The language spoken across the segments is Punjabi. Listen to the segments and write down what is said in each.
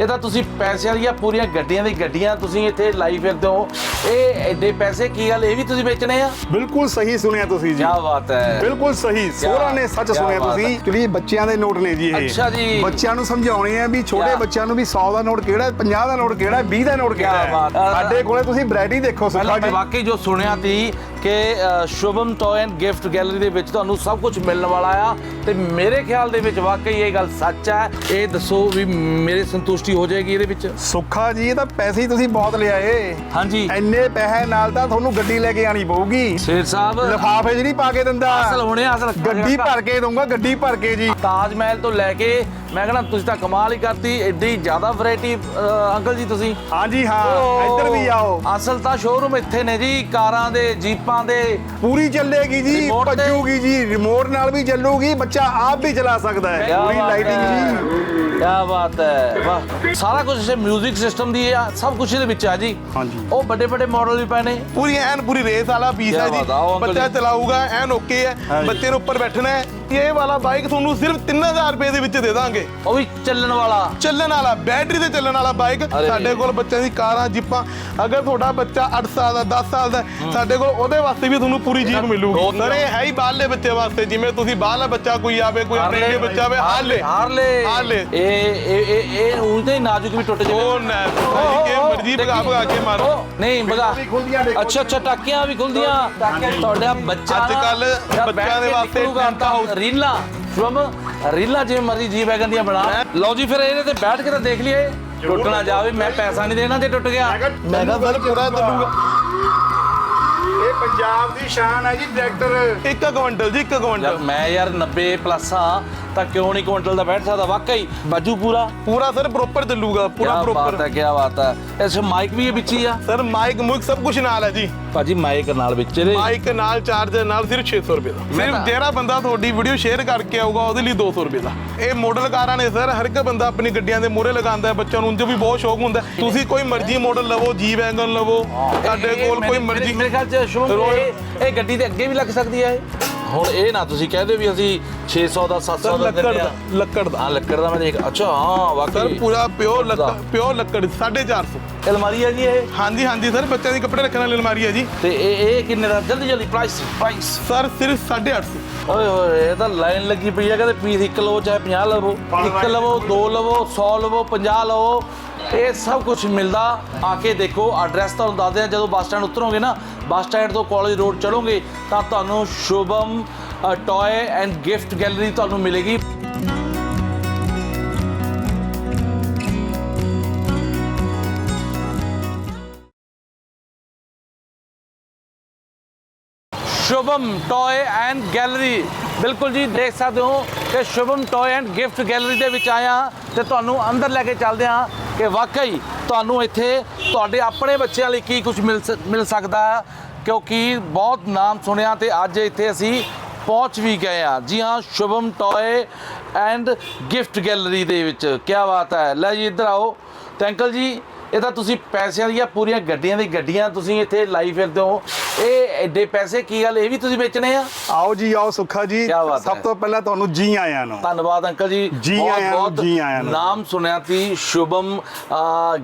ਇਹ ਤਾਂ ਤੁਸੀਂ ਪੈਸਿਆਂ ਦੀਆਂ ਪੂਰੀਆਂ ਗੱਡੀਆਂ ਦੀ ਗੱਡੀਆਂ ਤੁਸੀਂ ਇੱਥੇ ਲਾਈ ਫਿਰਦੇ ਹੋ। ਇਹ ਐਡੇ ਪੈਸੇ ਕੀ ਗੱਲ ਇਹ ਵੀ ਤੁਸੀਂ ਵੇਚਣੇ ਆ? ਬਿਲਕੁਲ ਸਹੀ ਸੁਣਿਆ ਤੁਸੀਂ ਜੀ। ਕੀ ਬਾਤ ਹੈ। ਬਿਲਕੁਲ ਸਹੀ ਸੋਹਰਾ ਨੇ ਸੱਚ ਸੁਣਿਆ ਬਾਤ ਤੁਸੀਂ। ਐਕਚੁਅਲੀ ਬੱਚਿਆਂ ਦੇ ਨੋਟ ਨੇ ਜੀ ਇਹ ਅੱਛਾ ਜੀ। ਬੱਚਿਆਂ ਨੂੰ ਸਮਝਾਉਣੇ ਆ ਵੀ ਛੋਟੇ ਕਿਆ। ਬੱਚਿਆਂ ਨੂੰ ਵੀ 100 ਦਾ ਨੋਟ ਕਿਹੜਾ ਹੈ 50 ਦਾ ਨੋਟ ਕਿਹੜਾ ਹੈ 20 ਦਾ ਨੋਟ ਕਿਹੜਾ ਬਾਤ ਹੈ। ਹੈ। ਸਾਡੇ ਕੋਲੇ ਤੁਸੀਂ ਵੈਰਾਈਟੀ ਦੇਖੋ ਸੁਖਾ ਪਹਿਲਾਂ ਮੈਂ ਜੀ ਵਾਕਈ ਜੋ ਸੁਣਿਆ ਸੀ ਕਿ ਸ਼ੁਭਮ ਟੋਏ ਐਂਡ ਗਿਫਟ ਗੈਲਰੀ ਦੇ ਵਿੱਚ ਤੁਹਾਨੂੰ ਸਭ ਕੁਝ ਮਿਲਣ ਵਾਲਾ ਆ। ਤੇ ਮੇਰੇ ਖਿਆਲ ਦੇ ਵਿੱਚ ਵਾਕਈ ਇਹ ਗੱਲ ਸੱਚ ਹੈ ਇਹ ਦੱਸੋ ਵੀ ਮੇਰੇ ਸੰਤੁਸ਼ਟੀ ਹੋ ਜਾਏਗੀ ਇਹਦੇ ਵਿੱਚ? ਸੁੱਖਾ ਜੀ ਇਹ ਤਾਂ ਪੈਸੇ ਹੀ ਤੁਸੀਂ ਬਹੁਤ ਲਿਆਏ। ਹਾਂਜੀ। ਇੰਨੇ ਪੈਸੇ ਨਾਲ ਤਾਂ ਤੁਹਾਨੂੰ ਗੱਡੀ ਲੈ ਕੇ ਆਣੀ ਪਊਗੀ। ਸ਼ੇਰ ਸਾਹਿਬ। ਲਿਫਾਫੇ 'ਚ ਨਹੀਂ ਪਾ ਕੇ ਦਿੰਦਾ। ਅਸਲ ਹੋਣੇ ਅਸਲ ਗੱਡੀ ਭਰ ਕੇ ਦਊਂਗਾ ਗੱਡੀ ਭਰ ਕੇ ਜੀ। ਤਾਜ ਮਹਿਲ ਤੋਂ ਲੈ ਕੇ ਮੈਂ ਕਹਿੰਦਾ ਤੁਸੀਂ ਤਾਂ ਕਮਾਲ ਹੀ ਕਰਤੀ। ਐਡੀ ਜ਼ਿਆਦਾ ਵੈਰਾਈਟੀ ਅੰਕਲ ਜੀ ਤੁਸੀਂ। ਹਾਂਜੀ ਹਾਂ। ਇੱਧਰ ਵੀ ਆਓ। ਅਸਲ ਤਾਂ ਸ਼ੋਰੂਮ ਇੱਥੇ ਨੇ ਜੀ ਕਾਰਾਂ ਦੇ ਜੀਪਾਂ ਦੇ ਪੂਰੀ ਚੱਲੇਗੀ ਜੀ ਤੇ- ਭੱਜੂਗੀ ਜੀ ਰਿਮੋਟ ਨਾਲ ਵੀ ਚੱਲੂਗੀ ਬੱਚਾ ਆਪ ਵੀ ਚਲਾ ਸਕਦਾ ਹੈ ਕਿਆ ਪੂਰੀ ਬਾਤ ਲਾਈਟਿੰਗ ਹੈ। ਜੀ ਕਿਆ ਬਾਤ ਹੈ ਵਾਹ ਸਾਰਾ ਕੁਝ ਇਸੇ 뮤직 ਸਿਸਟਮ ਦੀ ਆ ਸਭ ਕੁਝ ਇਹਦੇ ਵਿੱਚ ਆ ਜੀ ਹਾਂਜੀ। ਉਹ ਵੱਡੇ ਵੱਡੇ ਮਾਡਲ ਵੀ ਪਏ ਨੇ ਪੂਰੀ ਐਨ ਪੂਰੀ ਰੇਸ ਵਾਲਾ ਪੀਸ ਕਿਆ ਹੈ ਜੀ ਬਾਤ ਆ, ਉਹ ਅੰਕਲ ਬੱਚਾ ਜੀ। ਚਲਾਊਗਾ ਐਨ ਓਕੇ ਹੈ। ਬੱਚੇ ਨੂੰ ਉੱਪਰ ਬੈਠਣਾ ਹੈ ਇਹ ਵਾਲਾ ਬਾਈਕ ਤੁਹਾਨੂੰ ਸਿਰਫ 3000 ਰੁਪਏ ਦੇ ਵਿੱਚ ਦੇ ਦਾਂਗੇ। ਉਹ ਵੀ ਚੱਲਣ ਵਾਲਾ। ਚੱਲਣ ਵਾਲਾ ਬੈਟਰੀ ਤੇ ਚੱਲਣ ਵਾਲਾ ਬਾਈਕ ਅਰੇ। ਸਾਡੇ ਕੋਲ ਬੱਚਿਆਂ ਦੀ ਕਾਰਾਂ ਜੀਪਾਂ ਅਗਰ ਤੁਹਾਡਾ ਬੱਚਾ 8 ਸਾਲ ਦਾ 10 ਸਾਲ ਦਾ ਹੈ, ਸਾਡੇ ਕੋਲ ਉਹਦੇ ਵਾਸਤੇ ਵੀ ਤੁਹਾਨੂੰ ਪੂਰੀ ਜੀਪ ਮਿਲੂਗੀ। ਸਰ ਇਹ ਹੈ ਹੀ ਬਾਹਰਲੇ ਬੱਚੇ ਵਾਸਤੇ ਜਿਵੇਂ ਤੁਸੀਂ ਬਾਹਰਲਾ ਬੱਚਾ ਕੋਈ ਆਵੇ ਕੋਈ ਆਪਣੇ ਬੱਚਾ ਆਵੇ ਹਾਰਲੇ। ਹਾਰਲੇ। ਹਾਰਲੇ। ਇਹ ਇਹ ਇਹ ਇਹ ਹੀ ਨਾਜ਼ੁਕ ਵੀ ਟੁੱਟ ਜਾਵੇ। ਉਹ ਨਾ ਕਿ ਮਰਜ਼ੀ ਭਗਾ ਭਗਾ ਕੇ ਮਾਰੋ। ਉਹ, ਨਹੀਂ ਦੇਖੋ। ਅੱਛਾ ਅੱਛਾ ਟਾਕੀਆਂ ਵੀ ਖੁੱਲਦੀਆਂ ਤੁਹਾਡਾ ਬੱਚਾ ਅੱਜ ਨਾ ਕੱਲ੍ਹ ਜਦ ਬੱਚਿਆਂ ਦੇ ਕੇ ਵਾਸਤੇ ਨਿਕਲੂਗਾ ਟੈਂਟ ਤਾਂ ਹਾਊਸ। ਰੀਲਾਂ ਸ਼ੁਭਮ ਰੀਲਾਂ ਜਿਵੇਂ ਮਰਜ਼ੀ ਜੀ ਵੈਗਨ ਦੀਆਂ ਬਣਾ ਲਓ ਜੀ ਫਿਰ ਇਹਦੇ ਤੇ ਬੈਠ ਕੇ ਤਾਂ ਦੇਖ ਲਈਏ ਟੁੱਟ ਨਾ ਜਾਵੇ ਮੈਂ ਪੈਸਾ ਨਹੀਂ ਦੇਣਾ ਜੇ ਟੁੱਟ ਗਿਆ ਮੈਂ ਕਿਹਾ ਸਰ ਪੂਰਾ ਚੱਲੂਗਾ ਪੰਜਾਬ ਦੀ ਸ਼ਾਨ ਹੈ ਜੀ ਟਰੈਕਟਰ ਇੱਕ ਕੁਇੰਟਲ ਜੀ ਇੱਕ ਯਾਰ ਕੁਇੰਟਲ ਮੈਂ ਯਾਰ 90 ਪਲੱਸ ਆ ਤਾਂ ਕਿਉਂ ਨਹੀਂ ਕੁਇੰਟਲ ਦਾ ਬੈਠ ਸਕਦਾ? ਵਾਕਈ ਬਾਜੂ ਪੂਰਾ? ਪੂਰਾ ਸਰ ਪ੍ਰੋਪਰ ਚੱਲੂਗਾ ਪੂਰਾ ਕਿਆ ਬਾਤ ਪ੍ਰੋਪਰ ਹੈ ਕੀ ਬਾਤ ਹੈ। ਇਸ ਮਾਈਕ ਵੀ ਇਹ ਵਿੱਚ ਹੀ ਆ। ਸਰ ਮਾਈਕ ਮੁਇਕ ਸਭ ਕੁਝ ਨਾਲ ਹੈ ਜੀ। ਭਾਜੀ ਮਾਈਕ ਨਾਲ ਵਿੱਚ ਇਹਦੇ ਮਾਈਕ ਨਾਲ ਚਾਰਜਰ ਨਾਲ ਸਿਰਫ 600 ਰੁਪਏ ਦਾ। ਮੈਂ ਸਿਰਫ ਜਿਹੜਾ ਬੰਦਾ ਤੁਹਾਡੀ ਵੀਡੀਓ ਸ਼ੇਅਰ ਕਰਕੇ ਆਊਗਾ ਉਹਦੇ ਲਈ 200 ਰੁਪਏ ਦਾ। ਇਹ ਮਾਡਲ ਕਾਰਾਂ ਨੇ ਸਰ ਹਰ ਇੱਕ ਬੰਦਾ ਆਪਣੀ ਗੱਡੀਆਂ ਦੇ ਮੂਹਰੇ ਲਗਾਉਂਦਾ ਹੈ ਬੱਚਿਆਂ ਨੂੰ ਉਂਝ ਵੀ ਬਹੁਤ ਸ਼ੌਕ ਹੁੰਦਾ ਹੈ। ਤੁਸੀਂ ਕੋਈ ਮਰਜ਼ੀ ਮਾਡਲ ਲਵੋ ਜੀ ਵੈਗਨ ਲਵੋ ਤੁਹਾਡੇ ਇਹ- ਕੋਲ ਕੋਈ ਮੇਰੇ- ਮਰਜ਼ੀ ਮੇਰੇ ਖਿਆਲ ਚ ਸ਼ੁਭਮ ਰੋਲ- ਇਹ ਇਹ ਗੱਡੀ ਦੇ ਅੱਗੇ ਵੀ ਲੱਗ ਸਕਦੀ ਹੈ ਇਹ। ਹੁਣ ਇਹ ਨਾ ਤੁਸੀਂ ਕਹਦੇ ਵੀ ਅਸੀਂ 600 ਦਾ 700 ਸਰ ਦਾ ਲੱਕੜ ਦਾ ਆ ਲੱਕੜ ਦਾ। ਹਾਂ ਲੱਕੜ ਦਾ ਮੈਂ ਦੇਖ ਅੱਛਾ ਹਾਂ ਸਰ ਵਾਕਈ ਪੂਰਾ ਪਿਓਰ ਲੱਕੜ ਦਾ। ਲੱਕੜ ਪਿਓਰ ਲੱਕੜ 450 ਅਲਮਾਰੀ ਹੈ ਜੀ ਇਹ? ਹਾਂਜੀ ਹਾਂਜੀ ਸਰ ਬੱਚਿਆਂ ਦੇ ਕੱਪੜੇ ਰੱਖਣ ਵਾਲੀ ਅਲਮਾਰੀ ਹੈ ਜੀ। ਤੇ ਇਹ ਇਹ ਕਿੰਨੇ ਦਾ? ਜਲਦੀ ਜਲਦੀ ਪ੍ਰਾਈਸ ਪ੍ਰਾਈਸ ਸਰ ਸਿਰਫ 850 ਓਏ ਹੋਏ ਇਹ ਤਾਂ ਲਾਈਨ ਲੱਗੀ ਪਈ ਹੈ ਕਹਿੰਦੇ ਪੀਸ 1 ਲਵੋ ਚਾਹੇ 50 ਲਵੋ 1 ਲਵੋ 2 ਲਵੋ 100 ਲਵੋ 50 ਲਵੋ ਇਹ ਸਭ ਕੁਝ ਮਿਲਦਾ। ਆ ਕੇ ਦੇਖੋ ਐਡਰੈਸ ਤੁਹਾਨੂੰ ਦੱਸਦੇ ਆ ਜਦੋਂ ਬੱਸ ਸਟੈਂਡ ਉਤਰੋਗੇ ਨਾ ਬੱਸ ਸਟੈਂਡ ਤੋਂ ਕਾਲਜ ਰੋਡ ਚੜੋਗੇ ਤਾਂ ਤੁਹਾਨੂੰ Shubham toy and gift gallery ਤੁਹਾਨੂੰ ਮਿਲੇਗੀ। Shubham, toy and gallery. ਬਿਲਕੁਲ ਜੀ, ਦੇਖ ਸਕਦੇ ਹੋ ਕਿ Shubham, toy and gift gallery ਦੇ ਵਿੱਚ ਆਇਆ ਤੇ ਤੁਹਾਨੂੰ ਅੰਦਰ ਲੈ ਕੇ ਚੱਲਦੇ ਹਾਂ ਕਿ ਵਾਕਈ ਤੁਹਾਨੂੰ ਇੱਥੇ ਤੁਹਾਡੇ ਆਪਣੇ ਬੱਚਿਆਂ ਲਈ ਕੀ ਕੁਝ ਮਿਲ ਸ- ਮਿਲ ਸਕਦਾ ਹੈ? ਕਿਉਂਕਿ ਬਹੁਤ ਨਾਮ ਸੁਣਿਆ ਤੇ ਅੱਜ ਇੱਥੇ ਅਸੀਂ ਪਹੁੰਚ ਵੀ ਗਏ ਆ ਜੀ ਹਾਂ, Shubham toy and gift gallery ਦੇ ਵਿੱਚ। ਕੀ ਬਾਤ ਹੈ। ਲੈ ਜੀ, ਇੱਧਰ ਆਓ। ਤੇ ਅੰਕਲ ਜੀ ਇਹ ਤਾਂ ਤੁਸੀਂ ਪੈਸਿਆਂ ਦੀਆਂ ਪੂਰੀਆਂ ਗੱਡੀਆਂ ਦੀ ਗੱਡੀਆਂ ਤੁਸੀਂ ਇੱਥੇ ਲਾਈ ਫਿਰਦੇ ਹੋ। ਇਹ ਐਡੇ ਪੈਸੇ ਕੀ ਗੱਲ ਇਹ ਵੀ ਤੁਸੀਂ ਵੇਚਣੇ ਆ? ਆਓ ਜੀ ਆਓ ਸੁੱਖਾ ਜੀ। ਕਿਆ ਬਾਤ ਸਭ ਹੈ। ਤੋਂ ਪਹਿਲਾਂ ਤੁਹਾਨੂੰ ਜੀ ਆਇਆਂ ਨੂੰ। ਧੰਨਵਾਦ ਅੰਕਲ ਜੀ। ਜੀ ਆਇਆਂ ਨੂੰ, ਜੀ ਆਇਆਂ ਨੂੰ। ਨਾਮ ਸੁਣਿਆ ਸੀ Shubham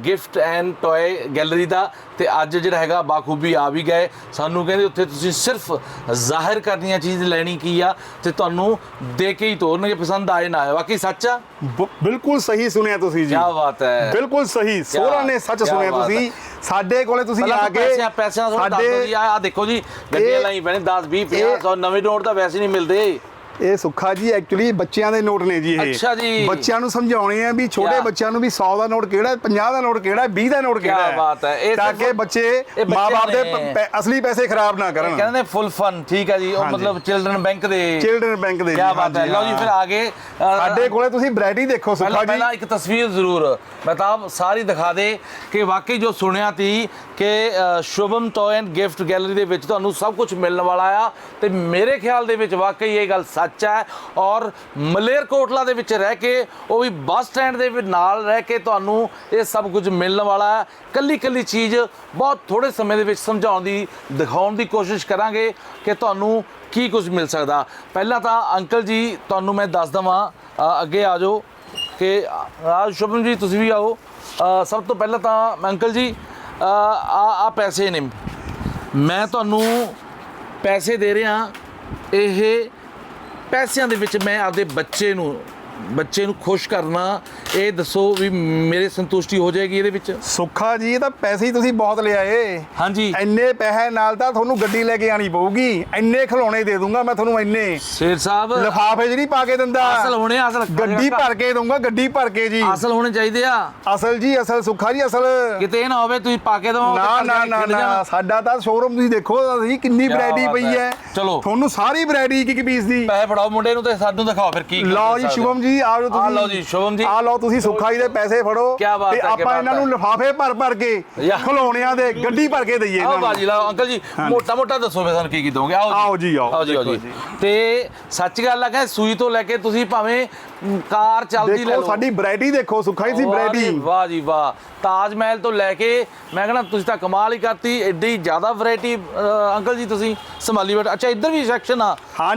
gift and toy gallery ਦਾ। ਤੇ ਅੱਜ ਜਿਹੜਾ ਹੈਗਾ ਬਾਖੂਬੀ ਆ ਵੀ ਗਏ। ਸਾਨੂੰ ਕਹਿੰਦੇ ਉੱਥੇ ਤੁਸੀਂ ਸਿਰਫ ਜ਼ਾਹਿਰ ਕਰਨੀ ਆ ਚੀਜ਼ ਲੈਣੀ ਕੀ ਆ ਤੇ ਤੁਹਾਨੂੰ ਦੇ ਕੇ ਹੀ ਤੋਰਨਗੇ ਪਸੰਦ ਆਏ ਨਾ ਆਏ। ਵਾਕਈ ਸੱਚ ਬ- ਬਿਲਕੁਲ ਸਹੀ ਸੁਣਿਆ ਤੁਸੀਂ ਜੀ। ਕੀ ਬਾਤ ਹੈ। ਬਿਲਕੁਲ ਸਹੀ। ਸੋਹਰਾ ਨੇ ਸੱਚ ਕਿਆ ਸੁਣਿਆ ਤੁਸੀਂ? ਸਾਡੇ ਕੋਲੇ ਤੁਸੀਂ ਆ ਤਾਂ ਕੇ ਪੈਸਿਆਂ ਪੈਸਿਆਂ ਥੋੜਾ ਦੱਸ ਦਿਓ ਜੀ ਆ ਦੇਖੋ ਜੀ ਗੱਡੀਆਂ ਲਾਈ ਪੈਣੇ 10 20 50 ਇਹ- 100 ਨਵੇਂ ਨੋਟ ਤਾਂ ਵੈਸੇ ਨਹੀਂ ਮਿਲਦੇ। ਇਹ ਸੁੱਖਾ ਜੀ ਐਕਚੁਅਲੀ ਬੱਚਿਆਂ ਦੇ ਨੋਟ ਨੇ ਜੀ ਇਹ। ਅੱਛਾ ਜੀ। ਬੱਚਿਆਂ ਨੂੰ ਸਮਝਾਉਣੇ ਆ ਵੀ ਛੋਟੇ ਕਿਆ? ਬੱਚਿਆਂ ਨੂੰ ਵੀ 100 ਦਾ ਨੋਟ ਕਿਹੜਾ ਹੈ 50 ਦਾ ਨੋਟ ਕਿਹੜਾ ਹੈ 20 ਦਾ ਨੋਟ ਕਿਹੜਾ ਹੈ? ਬਾਤ ਹੈ। ਇਹ ਤਾਂ ਸਿਰਫ- ਕਿ ਬੱਚੇ ਇਹ ਮਾਪੇ ਦੇ ਨੇ- ਪ- ਪੈ- ਅਸਲੀ ਪੈਸੇ ਖਰਾਬ ਨਾ ਕਰਨ। ਕਹਿੰਦੇ ਨੇ ਫੁੱਲ ਫਨ ਠੀਕ ਹੈ ਜੀ। ਉਹ ਹਾਂਜੀ। ਮਤਲਬ ਚਿਲਡਰਨ ਬੈਂਕ ਦੇ ਚਿਲਡਰਨ ਬੈਂਕ ਦੇ ਕੀ ਬਾਤ ਹੈ। ਲਓ ਜੀ ਫਿਰ ਆਗੇ ਸਾਡੇ ਕੋਲੇ ਤੁਸੀਂ ਵੈਰਾਈਟੀ ਦੇਖੋ ਪਹਿਲਾਂ ਸੁੱਖਾ ਜੀ। ਪਹਿਲਾਂ ਇੱਕ ਤਸਵੀਰ ਜ਼ਰੂਰ। ਮਹਿਤਾਬ ਸਾਰੀ ਦਿਖਾ ਦੇ ਕਿ ਵਾਕਈ ਜੋ ਸੁਣਿਆ ਸੀ ਕਿ ਅ, Shubham toy and gift gallery ਦੇ ਵਿੱਚ ਤੁਹਾਨੂੰ ਸਭ ਕੁਝ ਮਿਲਣ ਵਾਲਾ ਆ ਤੇ ਮੇਰੇ ਖਿਆਲ ਦੇ ਵਿੱਚ ਵਾਕਈ ਇਹ ਗੱਲ ਸੱਚ ਹੈ ਔਰ ਮਲੇਰਕੋਟਲਾ ਦੇ ਵਿੱਚ ਰਹਿ ਕੇ, ਉਹ ਵੀ ਬੱਸ ਸਟੈਂਡ ਦੇ ਨਾਲ ਰਹਿ ਕੇ ਤੁਹਾਨੂੰ ਇਹ ਸਭ ਕੁਝ ਮਿਲਣ ਵਾਲਾ ਹੈ। ਕੱਲੀ ਕੱਲੀ ਚੀਜ਼ ਬਹੁਤ ਥੋੜੇ ਸਮੇਂ ਦੇ ਵਿੱਚ ਸਮਝਾਉਣ ਦੀ, ਦਿਖਾਉਣ ਦੀ ਕੋਸ਼ਿਸ਼ ਕਰਾਂਗੇ ਕਿ ਤੁਹਾਨੂੰ ਕੀ ਕੁਝ ਮਿਲ ਸਕਦਾ। ਪਹਿਲਾਂ ਤਾਂ ਅੰਕਲ ਜੀ, ਤੁਹਾਨੂੰ ਮੈਂ ਦੱਸ ਦਵਾਂ ਅੱਗੇ ਆ ਜਾਓ ਕਿ ਆ ਸ਼ੁਭਮ ਜੀ, ਤੁਸੀਂ ਵੀ ਆਓ। ਸਭ ਤੋਂ ਪਹਿਲਾਂ ਤਾਂ ਅੰਕਲ ਜੀ ਆ ਆ ਪੈਸੇ ਨੇ। ਮੈਂ ਤੁਹਾਨੂੰ ਪੈਸੇ ਦੇ ਰਿਹਾ। ਇਹ ਪੈਸਿਆਂ ਦੇ ਵਿੱਚ ਮੈਂ ਆਪਦੇ ਬੱਚੇ ਨੂੰ ਬੱਚੇ ਨੂੰ ਖੁਸ਼ ਕਰਨਾ ਇਹ ਦੱਸੋ ਵੀ ਮੇਰੇ ਸੰਤੁਸ਼ਟੀ ਹੋ ਜਾਏਗੀ ਇਹਦੇ ਵਿੱਚ? ਸੁੱਖਾ ਜੀ ਇਹ ਤਾਂ ਪੈਸੇ ਹੀ ਤੁਸੀਂ ਬਹੁਤ ਲਿਆਏ। ਹਾਂਜੀ। ਇੰਨੇ ਪੈਸੇ ਨਾਲ ਤਾਂ ਤੁਹਾਨੂੰ ਗੱਡੀ ਲੈ ਕੇ ਆਣੀ ਪਊਗੀ। ਇੰਨੇ ਖਿਲੌਣੇ ਦੇ ਦੂੰਗਾ ਮੈਂ ਤੁਹਾਨੂੰ ਇੰਨੇ। ਸ਼ੇਰ ਸਾਹਿਬ। ਲਿਫਾਫੇ ਨਹੀਂ ਪਾ ਕੇ ਦਿੰਦਾ। ਅਸਲ ਹੋਣੇ ਅਸਲ ਗੱਡੀ ਭਰ ਕੇ ਦਊਂਗਾ ਗੱਡੀ ਭਰ ਕੇ ਜੀ। ਅਸਲ ਹੋਣੇ ਚਾਹੀਦੇ ਆ। ਅਸਲ ਜੀ ਅਸਲ ਸੁੱਖਾ ਜੀ ਅਸਲ। ਕਿਤੇ ਇਹ ਨਾ ਹੋਵੇ ਤੁਸੀਂ ਪਾ ਕੇ ਦਵੋ ਨਾ ਨਾ ਨਾ ਨਾ ਸਾਡਾ ਤਾਂ ਸ਼ੋਰੂਮ ਤੁਸੀਂ ਦੇਖੋ ਅਸੀਂ ਕਿੰਨੀ ਵੈਰਾਈਟੀ ਪਈ ਹੈ। ਹੈ। ਚਲੋ। ਤੁਹਾਨੂੰ ਸਾਰੀ ਵੈਰਾਈਟੀ ਇੱਕ ਇੱਕ ਪੀਸ ਦੀ। ਪੈਸੇ ਫੜਾਓ ਮੁੰਡੇ ਨੂੰ ਤੇ ਸਾਨੂੰ ਦਿਖਾਓ ਫਿਰ ਕੀ ਲਓ ਜੀ ਸ਼ੁਭਮ ਜੀ ਆਓ ਤੁਸੀਂ। ਆ ਲਓ ਜੀ, ਸ਼ੁਭਮ ਜੀ। ਆ ਲਓ ਤੁਸੀਂ ਸੁੱਖਾ ਜੀ ਦੇ ਪੈਸੇ ਫੜੋ। ਕਿਆ ਬਾਤ ਤੇ ਹੈ, ਆਪਾਂ ਇਹਨਾਂ ਨੂੰ ਹੈ। ਲਿਫਾਫੇ ਭਰ ਭਰ ਕੇ। ਖਿਲੌਣਿਆਂ ਦੇ ਗੱਡੀ ਭਰ ਕੇ ਦਈਏ ਆਓ ਬਾਜੀ ਲਾਓ ਅੰਕਲ ਜੀ ਮੋਟਾ ਮੋਟਾ ਦੱਸੋ ਫਿਰ ਸਾਨੂੰ ਕੀ ਕੀ ਦੋਗੇ। ਆਓ ਆਓ ਜੀ, ਆਓ। ਆਓ ਜੀ ਆਓ ਜੀ। ਤੇ ਸੱਚ ਗੱਲ ਆ ਕਿ ਸੂਈ ਤੋਂ ਲੈ ਕੇ ਤੁਸੀਂ ਭਾਵੇਂ ਕਾਰ ਚੱਲਦੀ ਲੈ ਦੇਖੋ ਲਓ। ਸਾਡੀ ਵੈਰਾਈਟੀ ਦੇਖੋ ਸੁੱਖਾ ਜੀ ਦੀ ਵਾਹ ਜੀ, ਵੈਰਾਈਟੀ ਵਾਹ ਜੀ ਵਾਹ। ਤਾਜ ਮਹਿਲ ਤੋਂ ਲੈ ਕੇ ਮੈਂ ਕਹਿੰਦਾ ਤੁਸੀਂ ਤਾਂ ਕਮਾਲ ਹੀ ਕਰਤੀ ਐਡੀ ਜ਼ਿਆਦਾ ਵੈਰਾਈਟੀ ਅੰਕਲ ਜੀ ਤੁਸੀਂ ਸੰਭਾਲੀ ਬੈਠ। ਅੱਛਾ ਇੱਧਰ ਵੀ ਸੈਕਸ਼ਨ ਆ। ਹਾਂ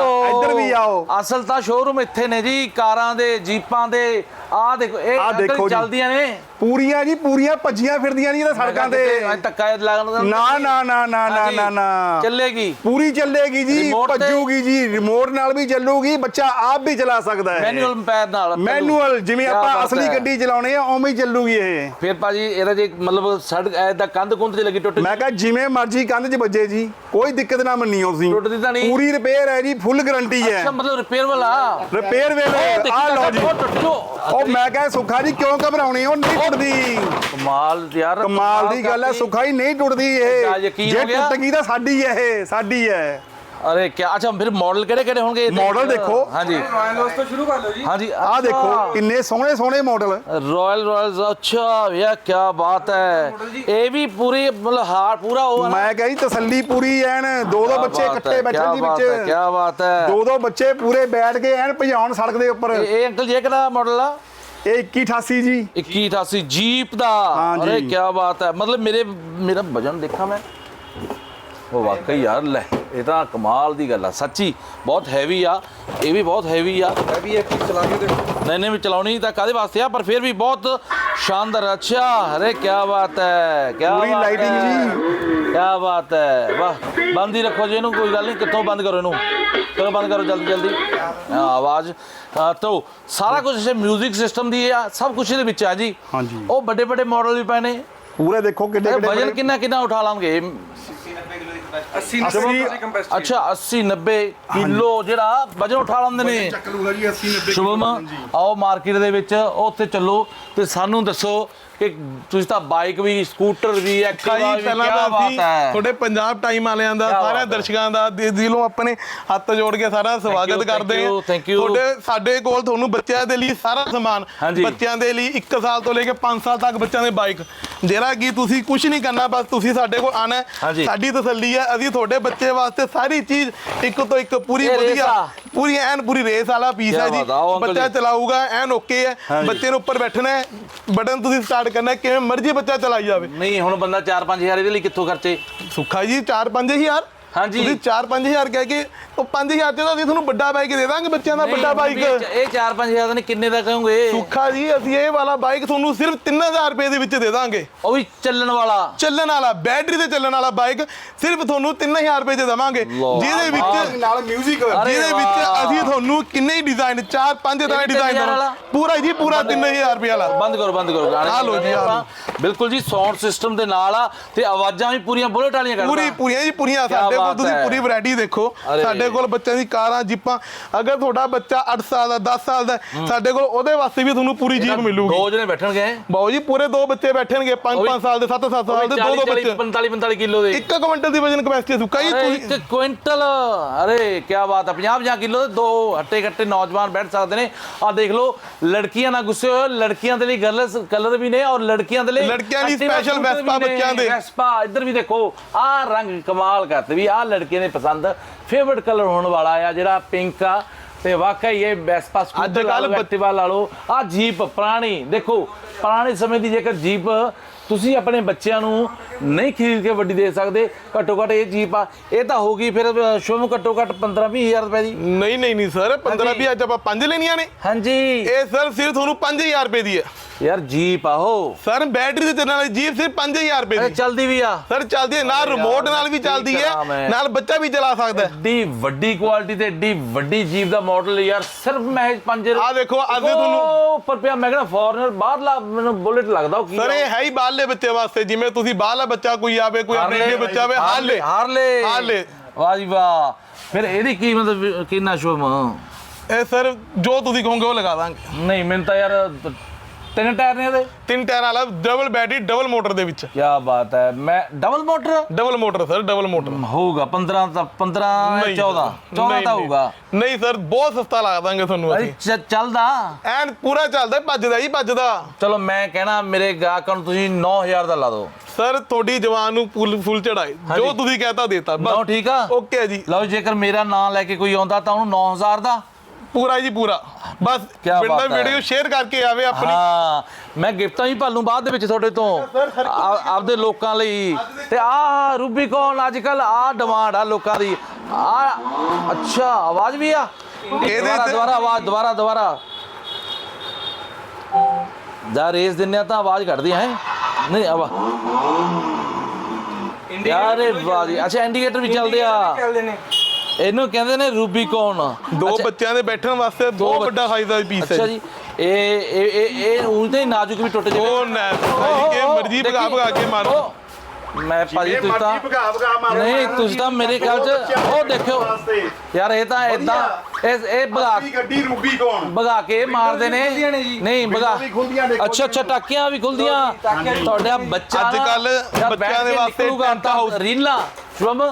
ਓ, ਇੱਧਰ ਵੀ ਆਓ। ਅਸਲ ਤਾਂ ਸ਼ੋਰੂਮ ਇੱਥੇ ਨੇ ਜੀ ਕਾਰਾਂ ਦੇ ਜੀਪਾਂ ਦੇ ਆਹ ਦੇਖੋ ਇਹ ਆਹ ਅੰਕਲ ਦੇਖੋ ਜੀ। ਚੱਲਦੀਆਂ ਨੇ। ਪੂਰੀਆਂ ਜੀ ਪੂਰੀਆਂ ਭੱਜੀਆਂ ਫਿਰਦੀਆਂ ਨਹੀਂ ਇਹ ਸੜਕਾਂ ਤੇ। ਅੱਜ ਧੱਕਾ ਲੱਗਦਾ ਨਾ ਨਾ ਨਾ ਨਾ ਨਾ ਨਾ ਨਾ। ਚੱਲੇਗੀ। ਪੂਰੀ ਚੱਲੇਗੀ ਜੀ ਤੇ? ਭੱਜੂਗੀ ਜੀ ਰਿਮੋਟ ਨਾਲ ਵੀ ਚੱਲੂਗੀ ਬੱਚਾ ਆਪ ਵੀ ਚਲਾ ਸਕਦਾ ਹੈ। ਮੈਨੂਅਲ ਪੈਰ ਨਾਲ ਮੈਨੂਅਲ ਜਿਵੇਂ ਕਿਆ ਆਪਾਂ ਬਾਤ ਅਸਲੀ ਹੈ। ਗੱਡੀ ਚਲਾਉਣੇ ਆ ਉਵੇਂ ਹੀ ਚੱਲੂਗੀ ਇਹ। ਫਿਰ ਭਾਜੀ ਇਹਦਾ ਜੇ ਮਤਲਬ ਸੜਕ ਐਦਾ ਕੰਧ ਕੁੰਧ ਤੇ ਲੱਗੀ ਟੁੱਟ ਮੈਂ ਕਹਾ ਜਿਵੇਂ ਮਰਜ਼ੀ ਕੰਧ 'ਚ ਵੱਜੇ ਜੀ ਕੋਈ ਦਿੱਕਤ ਨਾ ਮੰਨੀਓ ਤੁਸੀਂ। ਟੁੱਟਦੀ ਤਾਂ ਨਹੀਂ? ਪੂਰੀ ਰਿਪੇਅਰ ਹੈ ਜੀ ਫੁੱਲ ਗਾਰੰਟੀ ਹੈ। ਅੱਛਾ ਮਤਲਬ ਰਿਪੇਅਰ ਵਾਲਾ। ਰਿਪੇਅਰ ਵੇਲੇ ਉਹ ਦੇਖੀ ਆ ਲਓ ਤਾਂ ਜੀ। ਉਹ ਟੁੱਟ ਜੋ ਉਹ ਮੈਂ ਕਹਾ ਸੁੱਖਾ ਜੀ ਕਿਉਂ ਘਬਰਾਉਣੀ ਉਹ ਨਹੀਂ ਟੁੱਟਦੀ। ਕਮਾਲ ਯਾਰ ਕਮਾਲ ਦੀ ਗੱਲ ਹੈ। ਸੁੱਖਾ ਜੀ ਨਹੀਂ ਟੁੱਟਦੀ ਇਹ। ਜੇ ਹੋ? ਟੁੱਟ ਗਈ ਤਾਂ ਸਾਡੀ ਹੈ ਇਹ ਸਾਡੀ ਹੈ ਅਰੇ ਕੀ ਅੱਛਾ ਫਿਰ ਮਾਡਲ ਕਿਹੜੇ ਕਿਹੜੇ ਹੋਣਗੇ? ਇਹਦੇ? Model ਦੇਖੋ। ਹਾਂਜੀ। ਰਾਇਲ ਉਸ ਤੋਂ ਸ਼ੁਰੂ ਕਰ ਲਓ ਜੀ। ਹਾਂਜੀ ਆਹ ਦੇਖੋ ਕਿੰਨੇ ਸੋਹਣੇ ਸੋਹਣੇ ਮਾਡਲ ਰਾਇਲ ਰਾਇਲ ਅੱਛਾ ਯਾ ਕੀ ਬਾਤ ਹੈ। ਇਹ ਵੀ ਪੂਰੀ ਮਤਲਬ ਹਾਰ ਪੂਰਾ ਹੋ ਮੈਂ ਕਹਾਂ ਜੀ ਤਸੱਲੀ ਪੂਰੀ ਐਨ ਦੋ ਦੋ ਬੱਚੇ ਇਕੱਠੇ ਬੈਠਣ ਦੀ ਕੀ ਵਿੱਚ। ਬਾਤ ਹੈ। ਦੋ ਦੋ ਬੱਚੇ ਪੂਰੇ ਬੈਠ ਕੇ ਐਨ ਭਜਾਉਣ ਸੜਕ ਦੇ ਉੱਪਰ। ਇਹ ਇਹ ਅੰਕਲ ਜੀ ਇਹ ਕਿਹੜਾ ਮਾਡਲ ਆ? ਇਹ 2188 ਜੀ। 2188 ਜੀਪ ਦਾ। ਹਾਂਜੀ। ਅਰੇ ਕੀ ਬਾਤ ਹੈ। ਮਤਲਬ ਮੇਰੇ ਮੇਰਾ ਵਜਨ ਦੇਖਾਂ ਮੈਂ। ਉਹ ਵਾਕਈ ਯਾਰ ਲੈ। ਇਹ ਤਾਂ ਕਮਾਲ ਦੀ ਗੱਲ ਆ ਸੱਚੀ ਬਹੁਤ ਹੈਵੀ ਆ ਇਹ ਵੀ ਬਹੁਤ ਹੈਵੀ ਆ। ਵੀ ਇੱਕ ਚਲਾ ਕੇ ਦੇਖੋ ਨਹੀਂ ਨਹੀਂ ਵੀ ਚਲਾਉਣੀ ਤਾਂ ਕਾਦੇ ਵਾਸਤੇ ਆ ਪਰ ਫਿਰ ਵੀ ਬਹੁਤ ਸ਼ਾਨਦਾਰ ਅੱਛਾ ਅਰੇ ਕੀ ਬਾਤ ਹੈ ਕੀ ਪੂਰੀ lighting ਜੀ। ਕੀ ਬਾਤ ਹੈ ਵਾਹ ਬੰਦ ਹੀ ਰੱਖੋ ਜੀ ਇਹਨੂੰ ਕੋਈ ਗੱਲ ਨਹੀਂ ਕਿੱਥੋਂ ਬੰਦ ਕਰੋ ਇਹਨੂੰ? ਚਲੋ ਬੰਦ ਕਰੋ ਜਲਦੀ ਜਲਦੀ। ਹਾਂ, ਆਵਾਜ਼। ਹਾਂ, ਤੋ ਸਾਰਾ ਕੁਝ 뮤직 ਸਿਸਟਮ ਦੀ ਆ ਸਭ ਕੁਝ ਇਹਦੇ ਵਿੱਚ ਆ ਜੀ। ਹਾਂਜੀ। ਉਹ ਵੱਡੇ ਵੱਡੇ ਮਾਡਲ ਵੀ ਪਏ ਨੇ। ਪੂਰੇ ਦੇਖੋ ਕਿੱਡੇ ਕਿੱਡੇ ਵਜਨ ਕਿੰਨਾ ਕਿੰਨਾ ਉਠਾ ਲਾਂਗੇ? 80 ਅੱਸੀ- 90 ਦੀ ਕੰਪੈਸਿਟੀ ਅੱਛਾ 80 90 ਕਿਲੋ ਜਿਹੜਾ ਵਜਨ ਉਠਾ ਲਾਂਦੇ ਨੇ। ਚੱਕ ਲੂਗਾ ਜੀ 80 90 ਸ਼ੁਭਮ ਆਓ ਮਾਰਕੀਟ ਦੇ ਵਿੱਚ ਉੱਥੇ ਚੱਲੋ ਤੇ ਸਾਨੂੰ ਦੱਸੋ ਕਿ ਤੁਸੀਂ ਤਾਂ ਬਾਈਕ ਵੀ ਸਕੂਟਰ ਵੀ ਐਕਟਿਵਾ ਵੀ ਪਹਿਲਾਂ ਕੀ ਤਾਂ ਬਾਤ ਅਸੀਂ ਹੈ ਤੁਹਾਡੇ ਪੰਜਾਬ ਟਾਈਮ ਵਾਲਿਆਂ ਦਾ ਕਿਆ ਸਾਰਿਆਂ ਬਾਤ ਹੈ। ਦਰਸ਼ਕਾਂ ਦਾ ਦਿ- ਦਿਲੋਂ ਆਪਣੇ ਹੱਥ ਜੋੜ ਕੇ ਸਾਰਾ ਸਵਾਗਤ ਕਰਦੇ you, ਹਾਂ thank you. ਤੁਹਾਡੇ ਸਾਡੇ ਕੋਲ ਤੁਹਾਨੂੰ ਬੱਚਿਆਂ ਦੇ ਲਈ ਸਾਰਾ ਸਮਾਨ ਹਾਂਜੀ। ਬੱਚਿਆਂ ਦੇ ਲਈ 1 ਸਾਲ ਤੋਂ ਲੈ ਕੇ 5 ਸਾਲ ਤੱਕ ਬੱਚਿਆਂ ਦੇ ਬਾਈਕ ਜਿਹੜਾ ਕਿ ਤੁਸੀਂ ਕੁਝ ਨਹੀਂ ਕਰਨਾ ਬਸ ਤੁਸੀਂ ਸਾਡੇ ਕੋਲ ਆਣਾ ਹਾਂਜੀ। ਸਾਡੀ ਤਸੱਲੀ ਹੈ ਅਸੀਂ ਤੁਹਾਡੇ ਬੱਚੇ ਵਾਸਤੇ ਸਾਰੀ ਚੀਜ਼ ਇੱਕ ਤੋਂ ਇੱਕ ਪੂਰੀ ਇਹ ਰੇਸ ਵਧੀਆ ਆ। ਪੂਰੀ ਐਨ ਪੂਰੀ ਰੇਸ ਵਾਲਾ ਪੀਸ ਕਿਆ ਹੈ ਜੀ ਬਾਤ ਆ, ਆਓ ਅੰਕਲ ਬੱਚਾ ਜੀ। ਚਲਾਊਗਾ ਐਨ ਓਕੇ ਹੈ ਹਾਂਜੀ। ਬੱਚੇ ਨੂੰ ਉੱਪਰ ਬੈਠਣਾ ਹੈ ਬਟਨ ਤੁਸੀਂ ਸਟਾਰਟ ਕਰਨਾ ਹੈ, ਕਿਵੇਂ ਮਰਜ਼ੀ ਬੱਚਾ ਚਲਾਈ ਜਾਵੇ। ਨਹੀਂ ਹੁਣ ਬੰਦਾ 4-5000 ਇਹਦੇ ਲਈ ਕਿੱਥੋਂ ਖਰਚੇ? ਸੁੱਖਾ ਜੀ 4-5000 ਹਾਂਜੀ। ਤੁਸੀਂ 4-5000 ਕਹਿ ਕੇ ਉਹ 5000 ਚ ਤਾਂ ਅਸੀਂ ਤੁਹਾਨੂੰ ਵੱਡਾ ਬਾਈਕ ਦੇ ਦਾਂਗੇ ਬੱਚਿਆਂ ਦਾ ਵੱਡਾ ਬਾਈਕ ਇਹ 4-5000 ਦਾ ਨਹੀਂ ਕਿੰਨੇ ਦਾ ਕਹੋਗੇ ਸੁੱਖਾ ਜੀ ਅਸੀਂ ਇਹ ਵਾਲਾ ਬਾਈਕ ਤੁਹਾਨੂੰ ਸਿਰਫ 3000 ਰੁਪਏ ਦੇ ਵਿੱਚ ਦੇ ਦਾਂਗੇ ਉਹ ਵੀ ਚੱਲਣ ਵਾਲਾ ਚੱਲਣ ਵਾਲਾ ਬੈਟਰੀ ਤੇ ਚੱਲਣ ਵਾਲਾ ਬਾਈਕ ਸਿਰਫ ਤੁਹਾਨੂੰ 3000 ਰੁਪਏ ਚ ਦੇਵਾਂਗੇ। ਜਿਹਦੇ ਵਿੱਚ ਨਾਲ 뮤직 ਜਿਹਦੇ ਵਿੱਚ। ਅਸੀਂ ਤੁਹਾਨੂੰ ਕਿੰਨੇ ਹੀ ਡਿਜ਼ਾਈਨ ਚਾਰ ਪੰਜ ਤਰ੍ਹਾਂ ਇਹ ਵੀ ਡਿਜ਼ਾਈਨ 3000 ਵਾਲਾ? ਪੂਰਾ ਜੀ ਪੂਰਾ 3000 ਰੁਪਏ ਵਾਲਾ ਬੰਦ ਕਰੋ ਬੰਦ ਕਰੋ ਗਾਣੇ ਆ ਲਓ ਜੀ, ਆ। ਬਿਲਕੁਲ ਜੀ ਸਾਊਂਡ ਸਿਸਟਮ ਦੇ ਨਾਲ ਆ ਤੇ ਆਵਾਜ਼ਾਂ ਵੀ ਪੂਰੀਆਂ ਬੁਲਟ ਵਾਲੀਆਂ ਕੱਢਦਾ ਪੂਰੀ ਪੂਰੀਆਂ ਜੀ ਪੂਰੀਆਂ ਸਾਡੇ ਕੋਲ ਤੁਸੀਂ। ਪੂਰੀ ਵੈਰਾਈਟੀ ਦੇਖੋ। ਸਾਡੇ ਕੋਲ ਬੱਚਿਆਂ ਦੀ ਕਾਰਾਂ ਜੀਪਾਂ ਅਗਰ ਤੁਹਾਡਾ ਬੱਚਾ 8 ਸਾਲ ਦਾ 10 ਸਾਲ ਦਾ ਸਾਡੇ ਕੋਲ ਉਹਦੇ ਵਾਸਤੇ ਵੀ ਤੁਹਾਨੂੰ ਪੂਰੀ ਜੀਪ ਮਿਲੂਗੀ। ਦੋ ਜਣੇ ਬੈਠਣਗੇ? ਬਾਊ ਜੀ ਪੂਰੇ ਦੋ ਬੱਚੇ ਬੈਠਣਗੇ 5 ਉਹ ਵੀ- 5 ਸਾਲ ਦੇ 7 7 ਸਾਲ ਦੇ ਦੋ ਦੋ ਬੱਚੇ। 45 45 ਕਿਲੋ ਦੇ। ਇੱਕ ਕੁਇੰਟਲ ਦੀ ਵਜਨ ਕਪੈਸਿਟੀ ਅਰੇ ਤੁਸੀਂ ਇੱਕ ਕੁਇੰਟਲ। ਅਰੇ ਕੀ ਬਾਤ ਹੈ 50 50 ਕਿਲੋ ਦੇ ਦੋ ਹੱਟੇ ਘੱਟੇ ਨੌਜਵਾਨ ਬੈਠ ਸਕਦੇ ਨੇ। ਆ ਦੇਖ ਲਓ ਲੜਕੀਆਂ ਨਾ ਗੁੱਸੇ ਹੋਏ ਲੜਕੀਆਂ ਦੇ ਲਈ ਗਰਲਸ ਕਲਰ ਵੀ ਨੇ ਔਰ ਲੜਕੀਆਂ ਦੇ ਲਈ ਲੜਕਿਆਂ ਲਈ Activa special scooter Vespa ਵੀ ਨੇ, ਬੱਚਿਆਂ ਦੇ। Vespa ਇੱਧਰ ਵੀ ਦੇਖੋ ਆਹ ਰੰਗ ਕਮਾਲ ਕਰਤੇ ਵੀ ਆਹ ਲੜਕੇ ਨੇ ਪਸੰਦ ਫੇਵਰਟ ਕਲਰ ਹੋਣ ਵਾਲਾ ਆ ਜਿਹੜਾ ਪਿੰਕ ਆ। ਤੇ ਵਾਕਈ ਇਹ ਵੈਸਪਾ ਸਕੂਟਰ ਲਾ ਲਓ ਐਕਟਿਵਾ ਲਾ ਲਓ। ਆ ਜੀਪ ਪੁਰਾਣੀ ਦੇਖੋ ਪੁਰਾਣੇ ਸਮੇਂ ਦੀ ਜੇਕਰ ਜੀਪ ਤੁਸੀਂ ਆਪਣੇ ਬੱਚਿਆਂ ਨੂੰ ਨਹੀਂ ਖਰੀਦ ਕੇ ਵੱਡੀ ਦੇ ਸਕਦੇ ਘੱਟੋ ਘੱਟ ਇਹ ਜੀਪ ਆ। ਇਹ ਤਾਂ ਹੋਗੀ ਫਿਰ ਸ਼ੁਭ ਘੱਟੋ ਘੱਟ 15 20000 ਰੁਪਏ ਦੀ। ਨਹੀਂ ਨਹੀਂ ਨਹੀਂ ਸਰ 15 ਹਾਂਜੀ। 20 ਅੱਜ ਆਪਾਂ ਪੰਜ ਲੈਣੀਆਂ ਨੇ। ਹਾਂਜੀ। ਇਹ ਸਰ ਸਿਰਫ ਤੁਹਾਨੂੰ 5000 ਰੁਪਏ ਦੀ ਹੈ। ਯਾਰ ਜੀਪ ਆ ਉਹ। ਸਰ ਬੈਟਰੀ ਤੇ ਚੱਲਣ ਵਾਲੀ ਜੀਪ ਸਿਰਫ 5000 ਰੁਪਏ ਇਹ ਦੀ। ਚੱਲਦੀ ਵੀ ਆ। ਸਰ ਚੱਲਦੀ ਹੈ। ਨਾਲ ਰਿਮੋਟ ਨਾਲ ਵੀ ਕੀ ਚੱਲਦੀ ਹੈ? ਨਾਲ ਬੱਚਾ ਵੀ ਚਲਾ ਸਕਦਾ ਹੈ। ਏਡੀ ਵੱਡੀ ਕੁਆਲਿਟੀ ਤੇ ਏਡੀ ਵੱਡੀ ਜੀਪ ਦਾ ਮਾਡਲ ਯਾਰ। ਸਿਰਫ ਮਹਿਜ 5 ਆਹ ਦੇਖੋ, ਅੱਜ ਦੇ ਤੁਹਾਨੂੰ- ਉੱਪਰ ਪਿਆ ਮੈਂ ਕਹਿੰਦਾ ਫੋਰਨਰ ਬਾਹਰਲਾ ਮੈਨੂੰ ਬੁਲਟ ਲੱਗਦਾ ਉਹ ਕੀ ਸਰ? ਇਹ ਹੈ ਹੀ ਬਾਹਰਲੇ ਬੱਚੇ ਵਾਸਤੇ। ਜਿਵੇਂ ਤੁਸੀਂ ਬਾਹਰਲਾ ਬੱਚਾ ਕੋਈ ਆਵੇ ਕੋਈ ਆਪਣੇ ਬੱਚਾ ਆਵੇ ਹਾਰਲੇ ਹਾਰਲੇ। ਹਾਰਲੇ। ਵਾਹ ਜੀ ਵਾਹ। ਫਿਰ ਇਹਦੀ ਕੀਮਤ ਵੀ ਕਿੰਨਾ ਸ਼ੁਭ ਇਹ ਸਰ ਜੋ ਤੁਸੀਂ ਕਹੋਗੇ ਉਹ ਲਗਾ ਦਾਂਗੇ। ਨਹੀਂ ਮੈਨੂੰ ਤਾਂ ਯਾਰ ਤਿੰਨ ਟਾਇਰ ਨੇ ਇਹਦੇ ਤਿੰਨ ਟਾਇਰ ਵਾਲਾ ਡਬਲ ਬੈਟਰੀ ਡਬਲ ਮੋਟਰ ਦੇ ਵਿੱਚ। ਕੀ ਬਾਤ ਹੈ। ਮੈਂ double motor double motor sir double motor ਹੋਊਗਾ 15 ਤਾਂ 15 ਨਹੀਂ 14 ਸਰ, 14 ਨਹੀਂ, ਤਾਂ ਨਹੀਂ। ਹੋਊਗਾ। ਨਹੀਂ ਸਰ ਬਹੁਤ ਸਸਤਾ ਲਾ ਦਾਂਗੇ ਤੁਹਾਨੂੰ ਅਰੇ ਅਸੀਂ ਚ- ਚੱਲਦਾ? ਐਨ ਪੂਰਾ ਚੱਲਦਾ ਭੱਜਦਾ ਹੀ ਭੱਜਦਾ। ਚਲੋ ਮੈਂ ਕਹਿਣਾ ਮੇਰੇ ਗਾਹਕਾਂ ਨੂੰ ਤੁਸੀਂ 9000 ਦਾ ਲਾ ਦਿਓ। ਸਰ ਤੁਹਾਡੀ ਜਵਾਨ ਨੂੰ ਫੁੱਲ ਫੁੱਲ ਚੜਾਈ ਹਾਂਜੀ। ਜੋ ਤੁਸੀਂ ਕਹਤਾ ਦੇਤਾ ਨੋ ਬਸ। ਠੀਕ ਆ? ਓਕੇ ਜੀ। ਲਓ ਜੇਕਰ ਮੇਰਾ ਨਾਮ ਲੈ ਕੇ ਕੋਈ ਆਉਂਦਾ ਤਾਂ ਉਹਨੂੰ 9000 ਦਾ। ਪੂਰਾ ਜੀ ਪੂਰਾ। ਬਸ ਕਿਆ ਪਿੰਡ ਦਾ ਬਾਤ ਹੈ। ਵੀਡੀਓ ਸ਼ੇਅਰ ਕਰਕੇ ਆਵੇ ਆਪਣੀ। ਹਾਂ ਮੈਂ ਗਿਫਟਾਂ ਵੀ ਭਾਲੂ ਬਾਅਦ ਦੇ ਵਿੱਚ ਤੁਹਾਡੇ ਤੋਂ। ਆ- ਆਪਦੇ ਲੋਕਾਂ ਲਈ। ਤੇ ਆ ਰੂਬੀਕੌਨ ਅੱਜ ਕੱਲ ਆ ਡਿਮਾਂਡ ਆ ਲੋਕਾਂ ਦੀ। ਆ ਅੱਛਾ ਆਵਾਜ਼ ਵੀ ਆ? ਇਹਦੇ ਦੁਬਾਰਾ ਤੇ- ਦੁਬਾਰਾ ਆਵਾਜ਼ ਦੁਬਾਰਾ ਦੁਬਾਰਾ। ਦਾ ਰੇਸ ਦਿੰਨੇ ਆ ਤਾਂ ਆਵਾਜ਼ ਘਟਦੀ ਹੈ? ਨਹੀਂ ਆਵਾ ਯਾਰ ਇਹ ਵਾਹ ਜੀ। ਅੱਛਾ ਇੰਡੀਕੇਟਰ ਵੀ ਚੱਲਦੇ ਆ। ਚੱਲਦੇ ਨੇ। ਇਹਨੂੰ ਕਹਿੰਦੇ ਨੇ ਰੂਬੀਕੌਨ ਦੋ ਅੱਛਾ, ਬੱਚਿਆਂ ਦੇ ਬੈਠਣ ਵਾਸਤੇ ਬਹੁਤ ਵੱਡਾ ਸਾਈਜ਼ ਦਾ ਪੀਸ ਹੈ ਅੱਛਾ ਜੀ। ਇਹ ਇਹ ਇਹ ਤਾਂ ਹੀ ਨਾਜ਼ੁਕ ਵੀ ਟੁੱਟ ਜਾਵੇ। ਉਹ ਨਾ ਕਿ ਮਰਜ਼ੀ ਭਗਾ ਭਗਾ ਕੇ ਮਾਰ। ਮੈਂ ਭਾਜੀ ਤੁਸੀਂ ਤਾਂ ਭਗਾ ਭਗਾ ਮਾਰੋ ਨਹੀਂ ਤੁਸੀਂ ਤਾਂ ਮੇਰੇ ਖਿਆਲ ਚ ਉਹ ਦੇਖਿਓ। ਯਾਰ ਇਹ ਤਾਂ ਇਦਾਂ ਇਹ ਇਹ ਭਗਾ ਗੱਡੀ ਰੂਬੀ ਕੌਣ? ਭਗਾ ਕੇ ਮਾਰਦੇ ਨੇ। ਨਹੀਂ ਭਗਾ ਅੱਛਾ ਅੱਛਾ ਟਾਕੀਆਂ ਵੀ ਖੁੱਲਦੀਆਂ ਤੁਹਾਡਾ ਬੱਚਾ ਅੱਜ ਯਾਰ ਬੱਚਿਆਂ ਦੇ ਵਾਸਤੇ ਟੈਂਟ ਹਾਊਸ। ਰੀਲਾਂ। ਸ਼ੁਭਮ